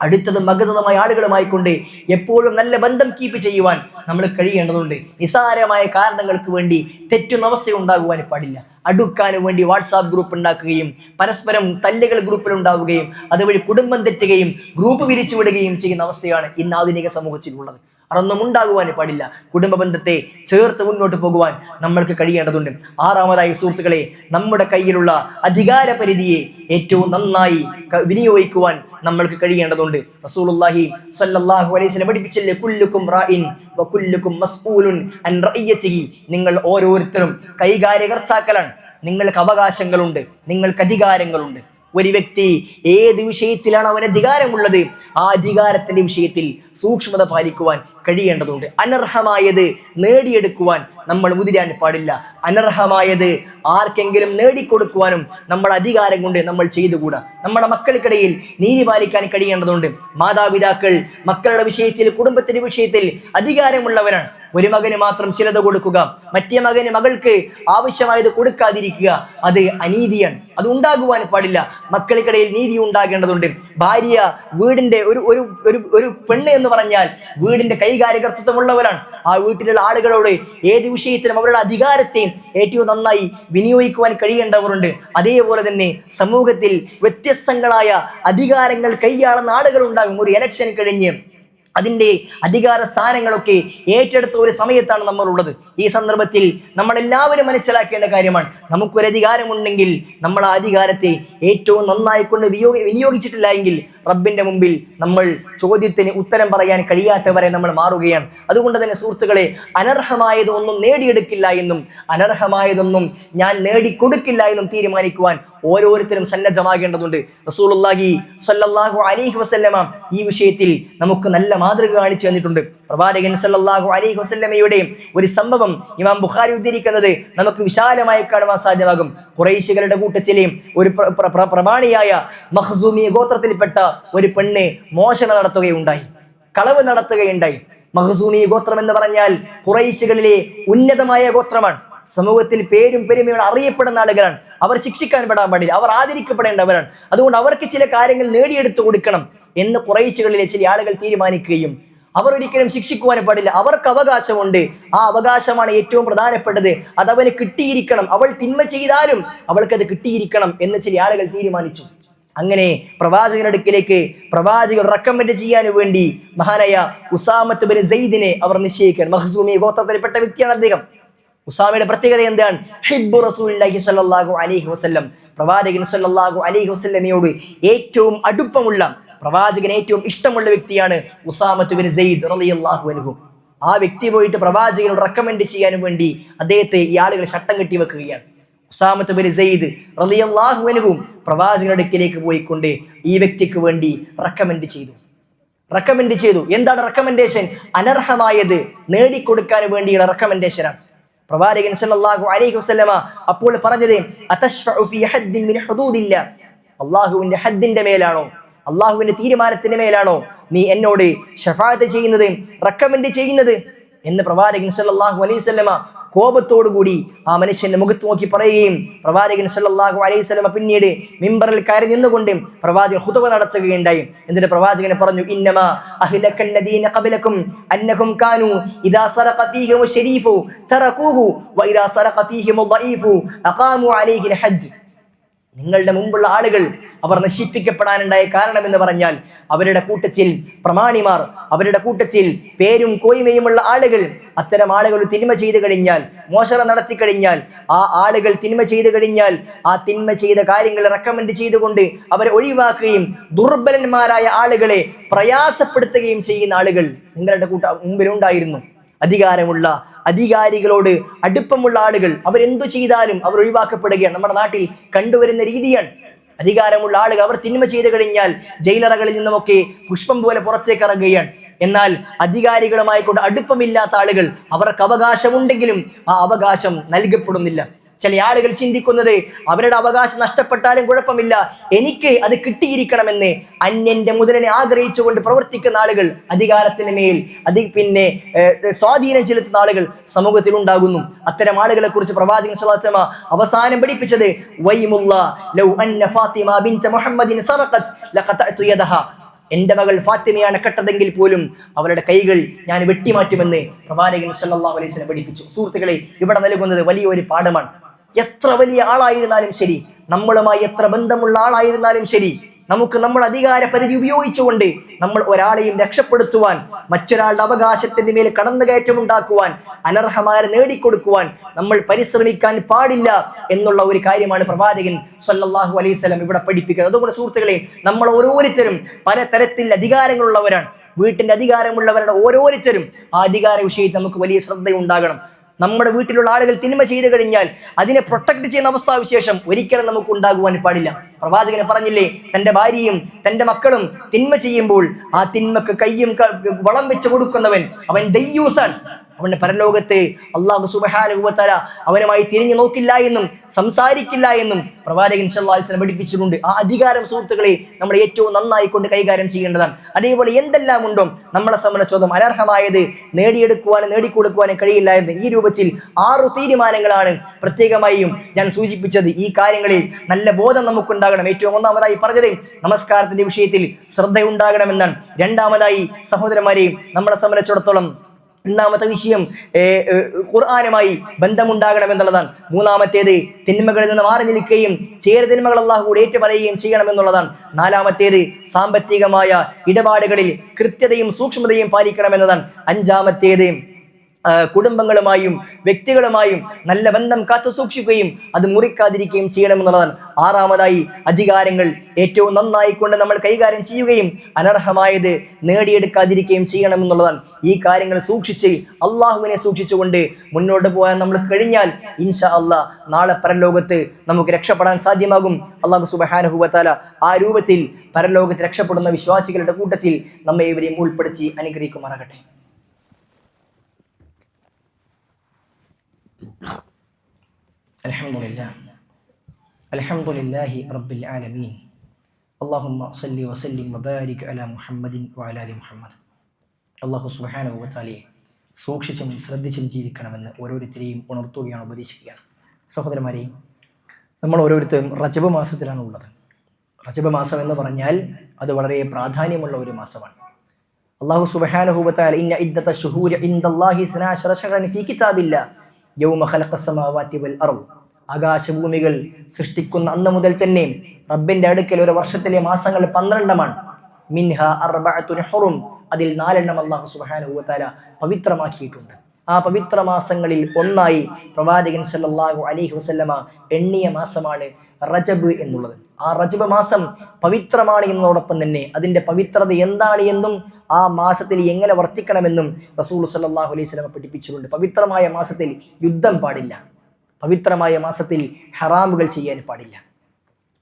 അടുത്തതും മഗതമായ ആളുകളുമായി കൊണ്ട് എപ്പോഴും നല്ല ബന്ധം കീപ്പ് ചെയ്യുവാൻ നമ്മൾ കഴിയേണ്ടതുണ്ട്. നിസാരമായ കാരണങ്ങൾക്ക് വേണ്ടി തെറ്റുന്ന അവസ്ഥ ഉണ്ടാകുവാൻ പാടില്ല. അടുക്കാനും വേണ്ടി വാട്സാപ്പ് ഗ്രൂപ്പ് ഉണ്ടാക്കുകയും പരസ്പരം തല്ലുകൾ ഗ്രൂപ്പിൽ ഉണ്ടാവുകയും അതുവഴി കുടുംബം തെറ്റുകയും ഗ്രൂപ്പ് വിരിച്ചുവിടുകയും ചെയ്യുന്ന അവസ്ഥയാണ് ഇന്ന് ആധുനിക സമൂഹത്തിലുള്ളത്. അതൊന്നും ഉണ്ടാകുവാൻ പാടില്ല. കുടുംബ ബന്ധത്തെ ചേർത്ത് മുന്നോട്ട് പോകുവാൻ നമ്മൾക്ക് കഴിയേണ്ടതുണ്ട്. ആറാമതായി സുഹൃത്തുക്കളെ നമ്മുടെ കയ്യിലുള്ള അധികാര പരിധിയെ ഏറ്റവും നന്നായി വിനിയോഗിക്കുവാൻ നമ്മൾക്ക് കഴിയേണ്ടതുണ്ട്. റസൂലുള്ളാഹി സ്വല്ലല്ലാഹു അലൈഹി വസല്ലം പഠിപ്പിച്ചില്ലേ? കുല്ലുക്കും റാഇൻ വ കുല്ലുക്കും മസ്ഊലുൻ അൻ റഇയതിഹി നിങ്ങൾ ഓരോരുത്തരും കൈകാര്യകർത്താക്കളാണ്. നിങ്ങൾക്ക് അവകാശങ്ങളുണ്ട്. നിങ്ങൾക്ക് അധികാരങ്ങളുണ്ട്. ഒരു വ്യക്തി ഏത് വിഷയത്തിലാണ് അവൻ അധികാരമുള്ളത്? ആ അധികാരത്തിന്റെ വിഷയത്തിൽ സൂക്ഷ്മത പാലിക്കുവാൻ കഴിയേണ്ടതുണ്ട്. അനർഹമായത് നേടിയെടുക്കുവാൻ നമ്മൾ മുതിരാൻ പാടില്ല. അനർഹമായത് ആർക്കെങ്കിലും നേടിക്കൊടുക്കുവാനും നമ്മൾ അധികാരം കൊണ്ട് നമ്മൾ ചെയ്തുകൂടാ? നമ്മുടെ മക്കൾക്കിടയിൽ നീതി പാലിക്കാൻ കഴിയേണ്ടതുണ്ട്. മാതാപിതാക്കൾ മക്കളുടെ വിഷയത്തിൽ കുടുംബത്തിന്റെ വിഷയത്തിൽ അധികാരമുള്ളവരാണ്. ഒരു മകന് മാത്രം ചിലത് കൊടുക്കുക മറ്റേ മകന് മകൾക്ക് ആവശ്യമായത് കൊടുക്കാതിരിക്കുക അത് അനീതിയാണ്. അത് ഉണ്ടാകുവാൻ പാടില്ല. മക്കൾക്കിടയിൽ നീതി ഉണ്ടാകേണ്ടതുണ്ട്. ഭാര്യ വീടിന്റെ ഒരു ഒരു ഒരു ഒരു പെണ്ണ് എന്ന് പറഞ്ഞാൽ വീടിന്റെ കൈകാര്യകർത്തൃത്വമുള്ളവരാണ്. ആ വീട്ടിലുള്ള ആളുകളോട് ഏത് വിഷയത്തിലും അവരുടെ അധികാരത്തെയും ഏറ്റവും നന്നായി വിനിയോഗിക്കുവാൻ കഴിയേണ്ടവരുണ്ട്. അതേപോലെ തന്നെ സമൂഹത്തിൽ വ്യത്യസ്തങ്ങളായ അധികാരങ്ങൾ കൈയാളുന്ന ആളുകൾ ഉണ്ടാകും ഒരു എലക്ഷൻ കഴിഞ്ഞ് അതിന്റെ അധികാര സ്ഥാനങ്ങളൊക്കെ ഏറ്റെടുത്ത ഒരു സമയത്താണ് നമ്മളുള്ളത്. ഈ സന്ദർഭത്തിൽ നമ്മൾ എല്ലാവരും മനസ്സിലാക്കേണ്ട കാര്യമാണ്. നമുക്കൊരു അധികാരമുണ്ടെങ്കിൽ നമ്മൾ ആ അധികാരത്തെ ഏറ്റവും നന്നായി കൊണ്ട് വിയോഗ വിനിയോഗിച്ചിട്ടില്ല എങ്കിൽ റബ്ബിന്റെ മുമ്പിൽ നമ്മൾ ചോദ്യത്തിന് ഉത്തരം പറയാൻ കഴിയാത്തവരെ നമ്മൾ മാറുകയാണ്. അതുകൊണ്ട് തന്നെ സുഹൃത്തുക്കളെ അനർഹമായതൊന്നും നേടിയെടുക്കില്ല എന്നും അനർഹമായതൊന്നും ഞാൻ നേടിക്കൊടുക്കില്ല എന്നും തീരുമാനിക്കുവാൻ ഓരോരുത്തരും സന്നദ്ധമാകേണ്ടതുണ്ട്. റസൂലുള്ളാഹി സ്വല്ലല്ലാഹു അലൈഹി വസല്ലമ ഈ വിഷയത്തിൽ നമുക്ക് നല്ല മാതൃക കാണിച്ചു തന്നിട്ടുണ്ട്. പ്രവാചകൻ സല്ലല്ലാഹു അലൈഹി വസല്ലമയുടെ ഒരു സംഭവം ഇമാം ബുഖാരി ഉദ്ധരിക്കുന്നത് നമുക്ക് വിശാലമായി കാണുവാൻ സാധ്യമാകും. ഖുറൈശികളുടെ കൂട്ടത്തിലെ ഒരു പ്ര- പ്ര- പ്ര- പ്രമാണിയായ മഖ്സൂമി ഗോത്രത്തിൽപ്പെട്ട ഒരു പെണ്ണ് മോഷണം നടത്തുകയുണ്ടായി. കളവ് നടത്തുകയുണ്ടായി. മഹസൂമി ഗോത്രം എന്ന് പറഞ്ഞാൽ കുറൈശികളിലെ ഉന്നതമായ ഗോത്രമാണ്. സമൂഹത്തിൽ പേരും പെരുമയും അറിയപ്പെടുന്ന ആളുകളാണ്. അവർ ശിക്ഷിക്കാൻ പെടാൻ പാടില്ല. അവർ ആദരിക്കപ്പെടേണ്ടവരാണ്. അതുകൊണ്ട് അവർക്ക് ചില കാര്യങ്ങൾ നേടിയെടുത്തു കൊടുക്കണം എന്ന് കുറേശികളിലെ ചില ആളുകൾ തീരുമാനിക്കുകയും അവർ ഒരിക്കലും ശിക്ഷിക്കുവാൻ പാടില്ല. അവർക്ക് അവകാശമുണ്ട്. ആ അവകാശമാണ് ഏറ്റവും പ്രധാനപ്പെട്ടത്. അത് അവന് കിട്ടിയിരിക്കണം. അവൾ തിന്മ ചെയ്താലും അവൾക്കത് കിട്ടിയിരിക്കണം എന്ന് ചില ആളുകൾ തീരുമാനിച്ചു. അങ്ങനെ പ്രവാചകനടുക്കിലേക്ക് പ്രവാചകൻ റെക്കമെൻഡ് ചെയ്യാൻ വേണ്ടി മഹാനായ ഉസാമത്ത് ബിൻ സെയ്ദിനെ അവർ നിശ്ചയിക്കാൻ. മഹസൂമി ഗോത്രത്തിൽപ്പെട്ട വ്യക്തിയാണ് അദ്ദേഹം. ഉസാമയുടെ പ്രത്യേകത എന്താണ്? ഹിബ്ബു റസൂലുള്ളാഹി സ്വല്ലല്ലാഹു അലൈഹി വസല്ലം. പ്രവാചകൻ സ്വല്ലല്ലാഹു അലൈഹി വസല്ലമയോട് ഏറ്റവും അടുപ്പമുള്ള പ്രവാചകൻ ഏറ്റവും ഇഷ്ടമുള്ള വ്യക്തിയാണ് ഉസാമത്ത് ബിൻ സെയ്ദ് റളിയല്ലാഹു അൻഹു. ആ വ്യക്തി പോയിട്ട് പ്രവാചകനോട് റെക്കമെൻഡ് ചെയ്യാൻ വേണ്ടി അദ്ദേഹത്തെ ഈ ആളുകൾ ശട്ടം കെട്ടി വെക്കുകയാണ്. ഉസാമത്ത് ബിൻ സെയ്ദ് റളിയല്ലാഹു അൻഹു പ്രവാചകന്റെ അടുക്കിലേക്ക് പോയിക്കൊണ്ട് ഈ വ്യക്തിക്ക് വേണ്ടി റെക്കമെൻഡ് ചെയ്തു. റെക്കമെൻഡ് ചെയ്തു. എന്താണ് റെക്കമെൻഡേഷൻ അനർഹമായത് നേടിക്കൊടുക്കാൻ വേണ്ടിയുള്ള റെക്കമെൻഡേഷനാണ് പ്രവാചകൻ സല്ലല്ലാഹു അലൈഹി വസല്ലമ അപ്പോൾ പറഞ്ഞത് അതശ്ഫഉ ഫീ ഹദ്ദിൻ മിൻ ഹുദൂദില്ല. അള്ളാഹുവിന്റെ ഹദ്ദിന്റെ മേലാണോ? അള്ളാഹുവിന്റെ തീരുമാനത്തിന്റെ മേലാണോ നീ എന്നോട് ഷഫാത്ത് ചെയ്യുന്നത് റെക്കമെൻഡ് ചെയ്യുന്നത്? എന്ന് പ്രവാചകൻ സല്ലല്ലാഹു അലൈഹി വസല്ലമ കോപത്തോടുകൂടി ആ മനുഷ്യന്റെ മുഖത്ത് നോക്കി പറയുകയും പ്രവാചകൻ സല്ലാഹു അലൈഹി വസല്ലമ പിന്നീട് മിമ്പറിൽ കയറി നിന്നുകൊണ്ട് പ്രവാചകൻ ഹുതവ നടത്തുകയുണ്ടായി. എന്നിട്ട് പ്രവാചകൻ പറഞ്ഞു ഇന്നമാ അഹ്ലക്കല്ലദീന നിങ്ങളുടെ മുമ്പുള്ള ആളുകൾ അവർ നശിപ്പിക്കപ്പെടാനുണ്ടായ കാരണം എന്ന് പറഞ്ഞാൽ അവരുടെ കൂട്ടത്തിൽ പ്രമാണിമാർ അവരുടെ കൂട്ടത്തിൽ പേരും കോയ്മയുമുള്ള ആളുകൾ അത്തരം ആളുകൾ തിന്മ ചെയ്തു കഴിഞ്ഞാൽ മോശം നടത്തി കഴിഞ്ഞാൽ ആ ആളുകൾ തിന്മ ചെയ്തു കഴിഞ്ഞാൽ ആ തിന്മ ചെയ്ത കാര്യങ്ങൾ റെക്കമെൻഡ് ചെയ്തുകൊണ്ട് അവരെ ഒഴിവാക്കുകയും ദുർബലന്മാരായ ആളുകളെ പ്രയാസപ്പെടുത്തുകയും ചെയ്യുന്ന ആളുകൾ നിങ്ങളുടെ കൂട്ട മുമ്പിലുണ്ടായിരുന്നു. അധികാരമുള്ള അധികാരികളോട് അടുപ്പമുള്ള ആളുകൾ. അവരെന്തു ചെയ്താലും അവർ ഒഴിവാക്കപ്പെടുകയാണ്. നമ്മുടെ നാട്ടിൽ കണ്ടുവരുന്ന രീതിയാണ്. അധികാരമുള്ള ആളുകൾ അവർ തിന്മ ചെയ്തു കഴിഞ്ഞാൽ ജയിലറകളിൽ നിന്നുമൊക്കെ പുഷ്പം പോലെ പുറത്തേക്ക് ഇറങ്ങുകയാണ്. എന്നാൽ അധികാരികളുമായി കൊണ്ട് അടുപ്പമില്ലാത്ത ആളുകൾ അവർക്ക് അവകാശമുണ്ടെങ്കിലും ആ അവകാശം നൽകപ്പെടുന്നില്ല. ചില ആളുകൾ ചിന്തിക്കുന്നത് അവരുടെ അവകാശം നഷ്ടപ്പെട്ടാലും കുഴപ്പമില്ല. എനിക്ക് അത് കിട്ടിയിരിക്കണമെന്ന് അന്യന്റെ മുതലിനെ ആഗ്രഹിച്ചുകൊണ്ട് പ്രവർത്തിക്കുന്ന ആളുകൾ അധികാരത്തിന് മേൽ അതി പിന്നെ സ്വാധീനം ചെലുത്തുന്ന ആളുകൾ സമൂഹത്തിൽ ഉണ്ടാകുന്നു. അത്തരം ആളുകളെ കുറിച്ച് പ്രവാചകൻ സുഹാസമ അവസാനം പഠിപ്പിച്ചത് വൈമുള്ള ലൗ അന്ന ഫാത്തിമ മുഹമ്മദിൻ സറഖത് ലഖതഅതു എന്റെ മകൾ ഫാത്തിമയാണ് കെട്ടതെങ്കിൽ പോലും അവരുടെ കൈകൾ ഞാൻ വെട്ടിമാറ്റുമെന്ന് പ്രവാചകൻ അലൈഹി വസല്ലം പഠിപ്പിച്ചു. സുഹൃത്തുക്കളെ ഇവിടെ നൽകുന്നത് വലിയൊരു പാഠമാണ്. എത്ര വലിയ ആളായിരുന്നാലും ശരി നമ്മളുമായി എത്ര ബന്ധമുള്ള ആളായിരുന്നാലും ശരി നമുക്ക് നമ്മൾ അധികാര പരിധി ഉപയോഗിച്ചുകൊണ്ട് നമ്മൾ ഒരാളെയും രക്ഷപ്പെടുത്തുവാൻ മറ്റൊരാളുടെ അവകാശത്തിന്റെ മേൽ കടന്നുകയറ്റം ഉണ്ടാക്കുവാൻ അനർഹമായ നേടിക്കൊടുക്കുവാൻ നമ്മൾ പരിശ്രമിക്കാൻ പാടില്ല എന്നുള്ള ഒരു കാര്യമാണ് പ്രവാചകൻ സല്ലാഹു അലൈഹി ഇവിടെ പഠിപ്പിക്കുന്നത്. അതുകൊണ്ട് സുഹൃത്തുക്കളെ നമ്മൾ ഓരോരുത്തരും പലതരത്തിൽ അധികാരങ്ങളുള്ളവരാണ്. വീട്ടിന്റെ അധികാരമുള്ളവരുടെ ഓരോരുത്തരും ആ അധികാര വിഷയത്തിൽ നമുക്ക് വലിയ ശ്രദ്ധയുണ്ടാകണം. നമ്മുടെ വീട്ടിലുള്ള ആളുകൾ തിന്മ ചെയ്തു കഴിഞ്ഞാൽ അതിനെ പ്രൊട്ടക്ട് ചെയ്യുന്ന അവസ്ഥാവിശേഷം ഒരിക്കലും നമുക്ക് ഉണ്ടാകുവാൻ പാടില്ല. പ്രവാചകനെ പറഞ്ഞില്ലേ തന്റെ ഭാര്യയും തന്റെ മക്കളും തിന്മ ചെയ്യുമ്പോൾ ആ തിന്മക്ക് കയ്യും വളം വെച്ച് കൊടുക്കുന്നവൻ അവൻ ദയ്യൂസൻ അവന്റെ പരലോകത്ത് അള്ളാഹു സുബഹാനുഭവത്തല അവനുമായി തിരിഞ്ഞു നോക്കില്ല എന്നും സംസാരിക്കില്ല എന്നും പ്രവാചകൻ സല്ലാസ്ലം പഠിപ്പിച്ചിട്ടുണ്ട് ആ അധികാരം സുഹൃത്തുക്കളെ നമ്മൾ ഏറ്റവും നന്നായി കൊണ്ട് കൈകാര്യം ചെയ്യേണ്ടതാണ്. അതേപോലെ എന്തെല്ലാം ഉണ്ടോ നമ്മളെ സംബന്ധിച്ചോളം അനർഹമായത് നേടിയെടുക്കുവാനും നേടിക്കൊടുക്കുവാനും കഴിയില്ല എന്ന് ഈ രൂപത്തിൽ ആറ് തീരുമാനങ്ങളാണ് പ്രത്യേകമായും ഞാൻ സൂചിപ്പിച്ചത്. ഈ കാര്യങ്ങളിൽ നല്ല ബോധം നമുക്കുണ്ടാകണം. ഏറ്റവും ഒന്നാമതായി പറഞ്ഞത് നമസ്കാരത്തിന്റെ വിഷയത്തിൽ ശ്രദ്ധയുണ്ടാകണമെന്നാണ്. രണ്ടാമതായി സഹോദരന്മാരെയും നമ്മളെ സംബന്ധിച്ചിടത്തോളം രണ്ടാമത്തെ വിഷയം ഖുർആാനുമായി ബന്ധമുണ്ടാകണം എന്നുള്ളതാണ് മൂന്നാമത്തേത് തിന്മകളിൽ നിന്ന് മാറി നിൽക്കുകയും ചെയ്ത തിന്മകൾ അള്ളാഹു ഏറ്റു പറയുകയും ചെയ്യണമെന്നുള്ളതാണ്. നാലാമത്തേത് സാമ്പത്തികമായ ഇടപാടുകളിൽ കൃത്യതയും സൂക്ഷ്മതയും പാലിക്കണം എന്നതാണ് അഞ്ചാമത്തേത് കുടുംബങ്ങളുമായും വ്യക്തികളുമായും നല്ല ബന്ധം കാത്തു സൂക്ഷിക്കുകയും അത് മുറിക്കാതിരിക്കുകയും ചെയ്യണമെന്നുള്ളതാണ്. ആറാമതായി അധികാരങ്ങൾ ഏറ്റവും നന്നായി കൊണ്ട് നമ്മൾ കൈകാര്യം ചെയ്യുകയും അനർഹമായത് നേടിയെടുക്കാതിരിക്കുകയും ചെയ്യണമെന്നുള്ളതാണ്. ഈ കാര്യങ്ങൾ സൂക്ഷിച്ച് അള്ളാഹുവിനെ സൂക്ഷിച്ചുകൊണ്ട് മുന്നോട്ട് പോകാൻ നമ്മൾ കഴിഞ്ഞാൽ ഇൻഷാ അള്ളാ നാളെ പരലോകത്ത് നമുക്ക് രക്ഷപ്പെടാൻ സാധ്യമാകും. അള്ളാഹു സുബഹാനുഭവത്താല ആ രൂപത്തിൽ പരലോകത്ത് രക്ഷപ്പെടുന്ന വിശ്വാസികളുടെ കൂട്ടത്തിൽ നമ്മെ ഇവരെയും ഉൾപ്പെടുത്തി അനുഗ്രഹിക്കുമാറാകട്ടെ. الحمد لله الحمد لله رب العالمين اللهم صل وسلم وبارك على محمد وعلى ال محمد അള്ളാഹു സുബാനുഭവ താലിയെ സൂക്ഷിച്ചും ശ്രദ്ധിച്ചും ജീവിക്കണമെന്ന് ഓരോരുത്തരെയും ഉണർത്തുകയാണ് ഉപദേശിക്കുകയാണ് സഹോദരന്മാരെ നമ്മൾ ഓരോരുത്തരും റജബ് മാസത്തിലാണ് ഉള്ളത് റജബ് മാസം എന്ന് പറഞ്ഞാൽ അത് വളരെ പ്രാധാന്യമുള്ള ഒരു മാസമാണ് അള്ളാഹു സുബഹാനുഭൂബത്താൽ ഇന്ന ഇദ്ദത്ത ശുഹൂര ഇൻദല്ലാഹി സനാശറ ശഹറൻ ഫീ കിതാബില്ല വൽ ആകാശഭൂമികൾ സൃഷ്ടിക്കുന്ന അന്ന് മുതൽ തന്നെ റബ്ബിന്റെ അടുക്കൽ ഒരു വർഷത്തിലെ മാസങ്ങൾ പന്ത്രണ്ടമാണ്. മിൻഹ അർബഅത്തുൻ അതിൽ നാലെണ്ണം അള്ളാഹു സുബ്ഹാനഹു പവിത്രമാക്കിയിട്ടുണ്ട്. ആ പവിത്ര മാസങ്ങളിൽ ഒന്നായി പ്രവാചകൻ സല്ലല്ലാഹു അലൈഹി വസല്ലമ എണ്ണിയ മാസമാണ് റജബ് എന്നുള്ളത്. ആ റജബ് മാസം പവിത്രമാണ് എന്നതോടൊപ്പം തന്നെ. അതിന്റെ പവിത്രത എന്താണ് എന്നും ആ മാസത്തിൽ എങ്ങനെ വർത്തിക്കണമെന്നും റസൂൽ സല്ലാഹു അലൈഹി സ്വലമ പഠിപ്പിച്ചിട്ടുണ്ട്. പവിത്രമായ മാസത്തിൽ യുദ്ധം പാടില്ല. പവിത്രമായ മാസത്തിൽ ഹറാമുകൾ ചെയ്യാൻ പാടില്ല.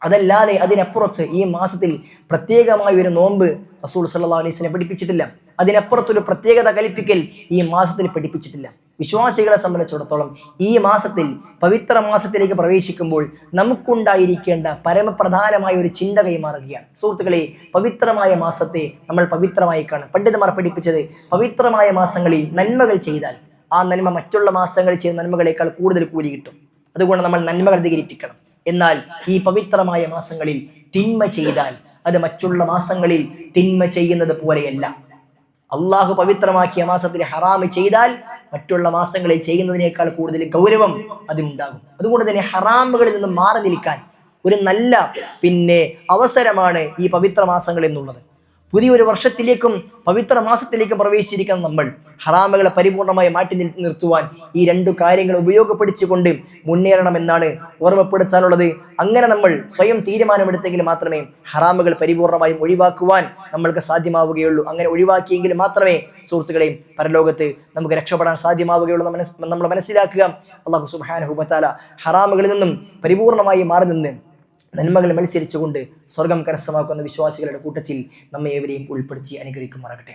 അതല്ലാതെ അതിനപ്പുറത്ത് ഈ മാസത്തിൽ പ്രത്യേകമായ ഒരു നോമ്പ് റസൂൽ സല്ലാ അലൈസിനെ പഠിപ്പിച്ചിട്ടില്ല. അതിനപ്പുറത്തൊരു പ്രത്യേകത കൽപ്പിക്കൽ ഈ മാസത്തിൽ പഠിപ്പിച്ചിട്ടില്ല. വിശ്വാസികളെ സംബന്ധിച്ചിടത്തോളം ഈ മാസത്തിൽ പവിത്ര മാസത്തിലേക്ക് പ്രവേശിക്കുമ്പോൾ നമുക്കുണ്ടായിരിക്കേണ്ട പരമപ്രധാനമായ ഒരു ചിന്ത കൈമാറുകയാണ്. സുഹൃത്തുക്കളെ പവിത്രമായ മാസത്തെ നമ്മൾ പവിത്രമായി കാണും. പണ്ഡിതന്മാർ പഠിപ്പിച്ചത് പവിത്രമായ മാസങ്ങളിൽ നന്മകൾ ചെയ്താൽ ആ നന്മ മറ്റുള്ള മാസങ്ങളിൽ ചെയ്യുന്ന നന്മകളേക്കാൾ കൂടുതൽ കൂലി കിട്ടും. അതുകൊണ്ട് നമ്മൾ നന്മകൾ അധികരിപ്പിക്കണം. എന്നാൽ ഈ പവിത്രമായ മാസങ്ങളിൽ തിന്മ ചെയ്താൽ അത് മറ്റുള്ള മാസങ്ങളിൽ തിന്മ ചെയ്യുന്നത് പോലെയല്ല. അള്ളാഹു പവിത്രമാക്കിയ മാസത്തിൽ ഹറാമ് ചെയ്താൽ മറ്റുള്ള മാസങ്ങളിൽ ചെയ്യുന്നതിനേക്കാൾ കൂടുതൽ ഗൗരവം അതിനുണ്ടാകും. അതുകൊണ്ട് തന്നെ ഹറാമുകളിൽ നിന്നും മാറി നിൽക്കാൻ ഒരു നല്ല പിന്നെ അവസരമാണ് ഈ പവിത്ര മാസങ്ങൾ എന്നുള്ളത്. പുതിയൊരു വർഷത്തിലേക്കും പവിത്ര മാസത്തിലേക്കും പ്രവേശിച്ചിരിക്കുന്ന നമ്മൾ ഹറാമുകളെ പരിപൂർണമായി മാറ്റി നിർ- നിർത്തുവാൻ ഈ രണ്ടു കാര്യങ്ങൾ ഉപയോഗപ്പെടുത്തിക്കൊണ്ട് മുന്നേറണമെന്നാണ് ഓർമ്മപ്പെടുത്താനുള്ളത്. അങ്ങനെ നമ്മൾ സ്വയം തീരുമാനമെടുത്തെങ്കിൽ മാത്രമേ ഹറാമുകൾ പരിപൂർണമായും ഒഴിവാക്കുവാൻ നമ്മൾക്ക് സാധ്യമാവുകയുള്ളൂ. അങ്ങനെ ഒഴിവാക്കിയെങ്കിൽ മാത്രമേ സുഹൃത്തുക്കളെ പരലോകത്ത് നമുക്ക് രക്ഷപ്പെടാൻ സാധ്യമാവുകയുള്ളൂ നമ്മൾ മനസ്സിലാക്കുക. അള്ളാഹു സുബാനഹുബത്താല ഹറാമുകളിൽ നിന്നും പരിപൂർണമായി മാറി നിന്ന് നന്മകൾ മത്സരിച്ചുകൊണ്ട് സ്വർഗം കരസ്ഥമാക്കുന്ന വിശ്വാസികളുടെ കൂട്ടത്തിൽ നമ്മെ ഏവരെയും ഉൾപ്പെടുത്തി അനുഗ്രഹിക്കുമാറാകട്ടെ.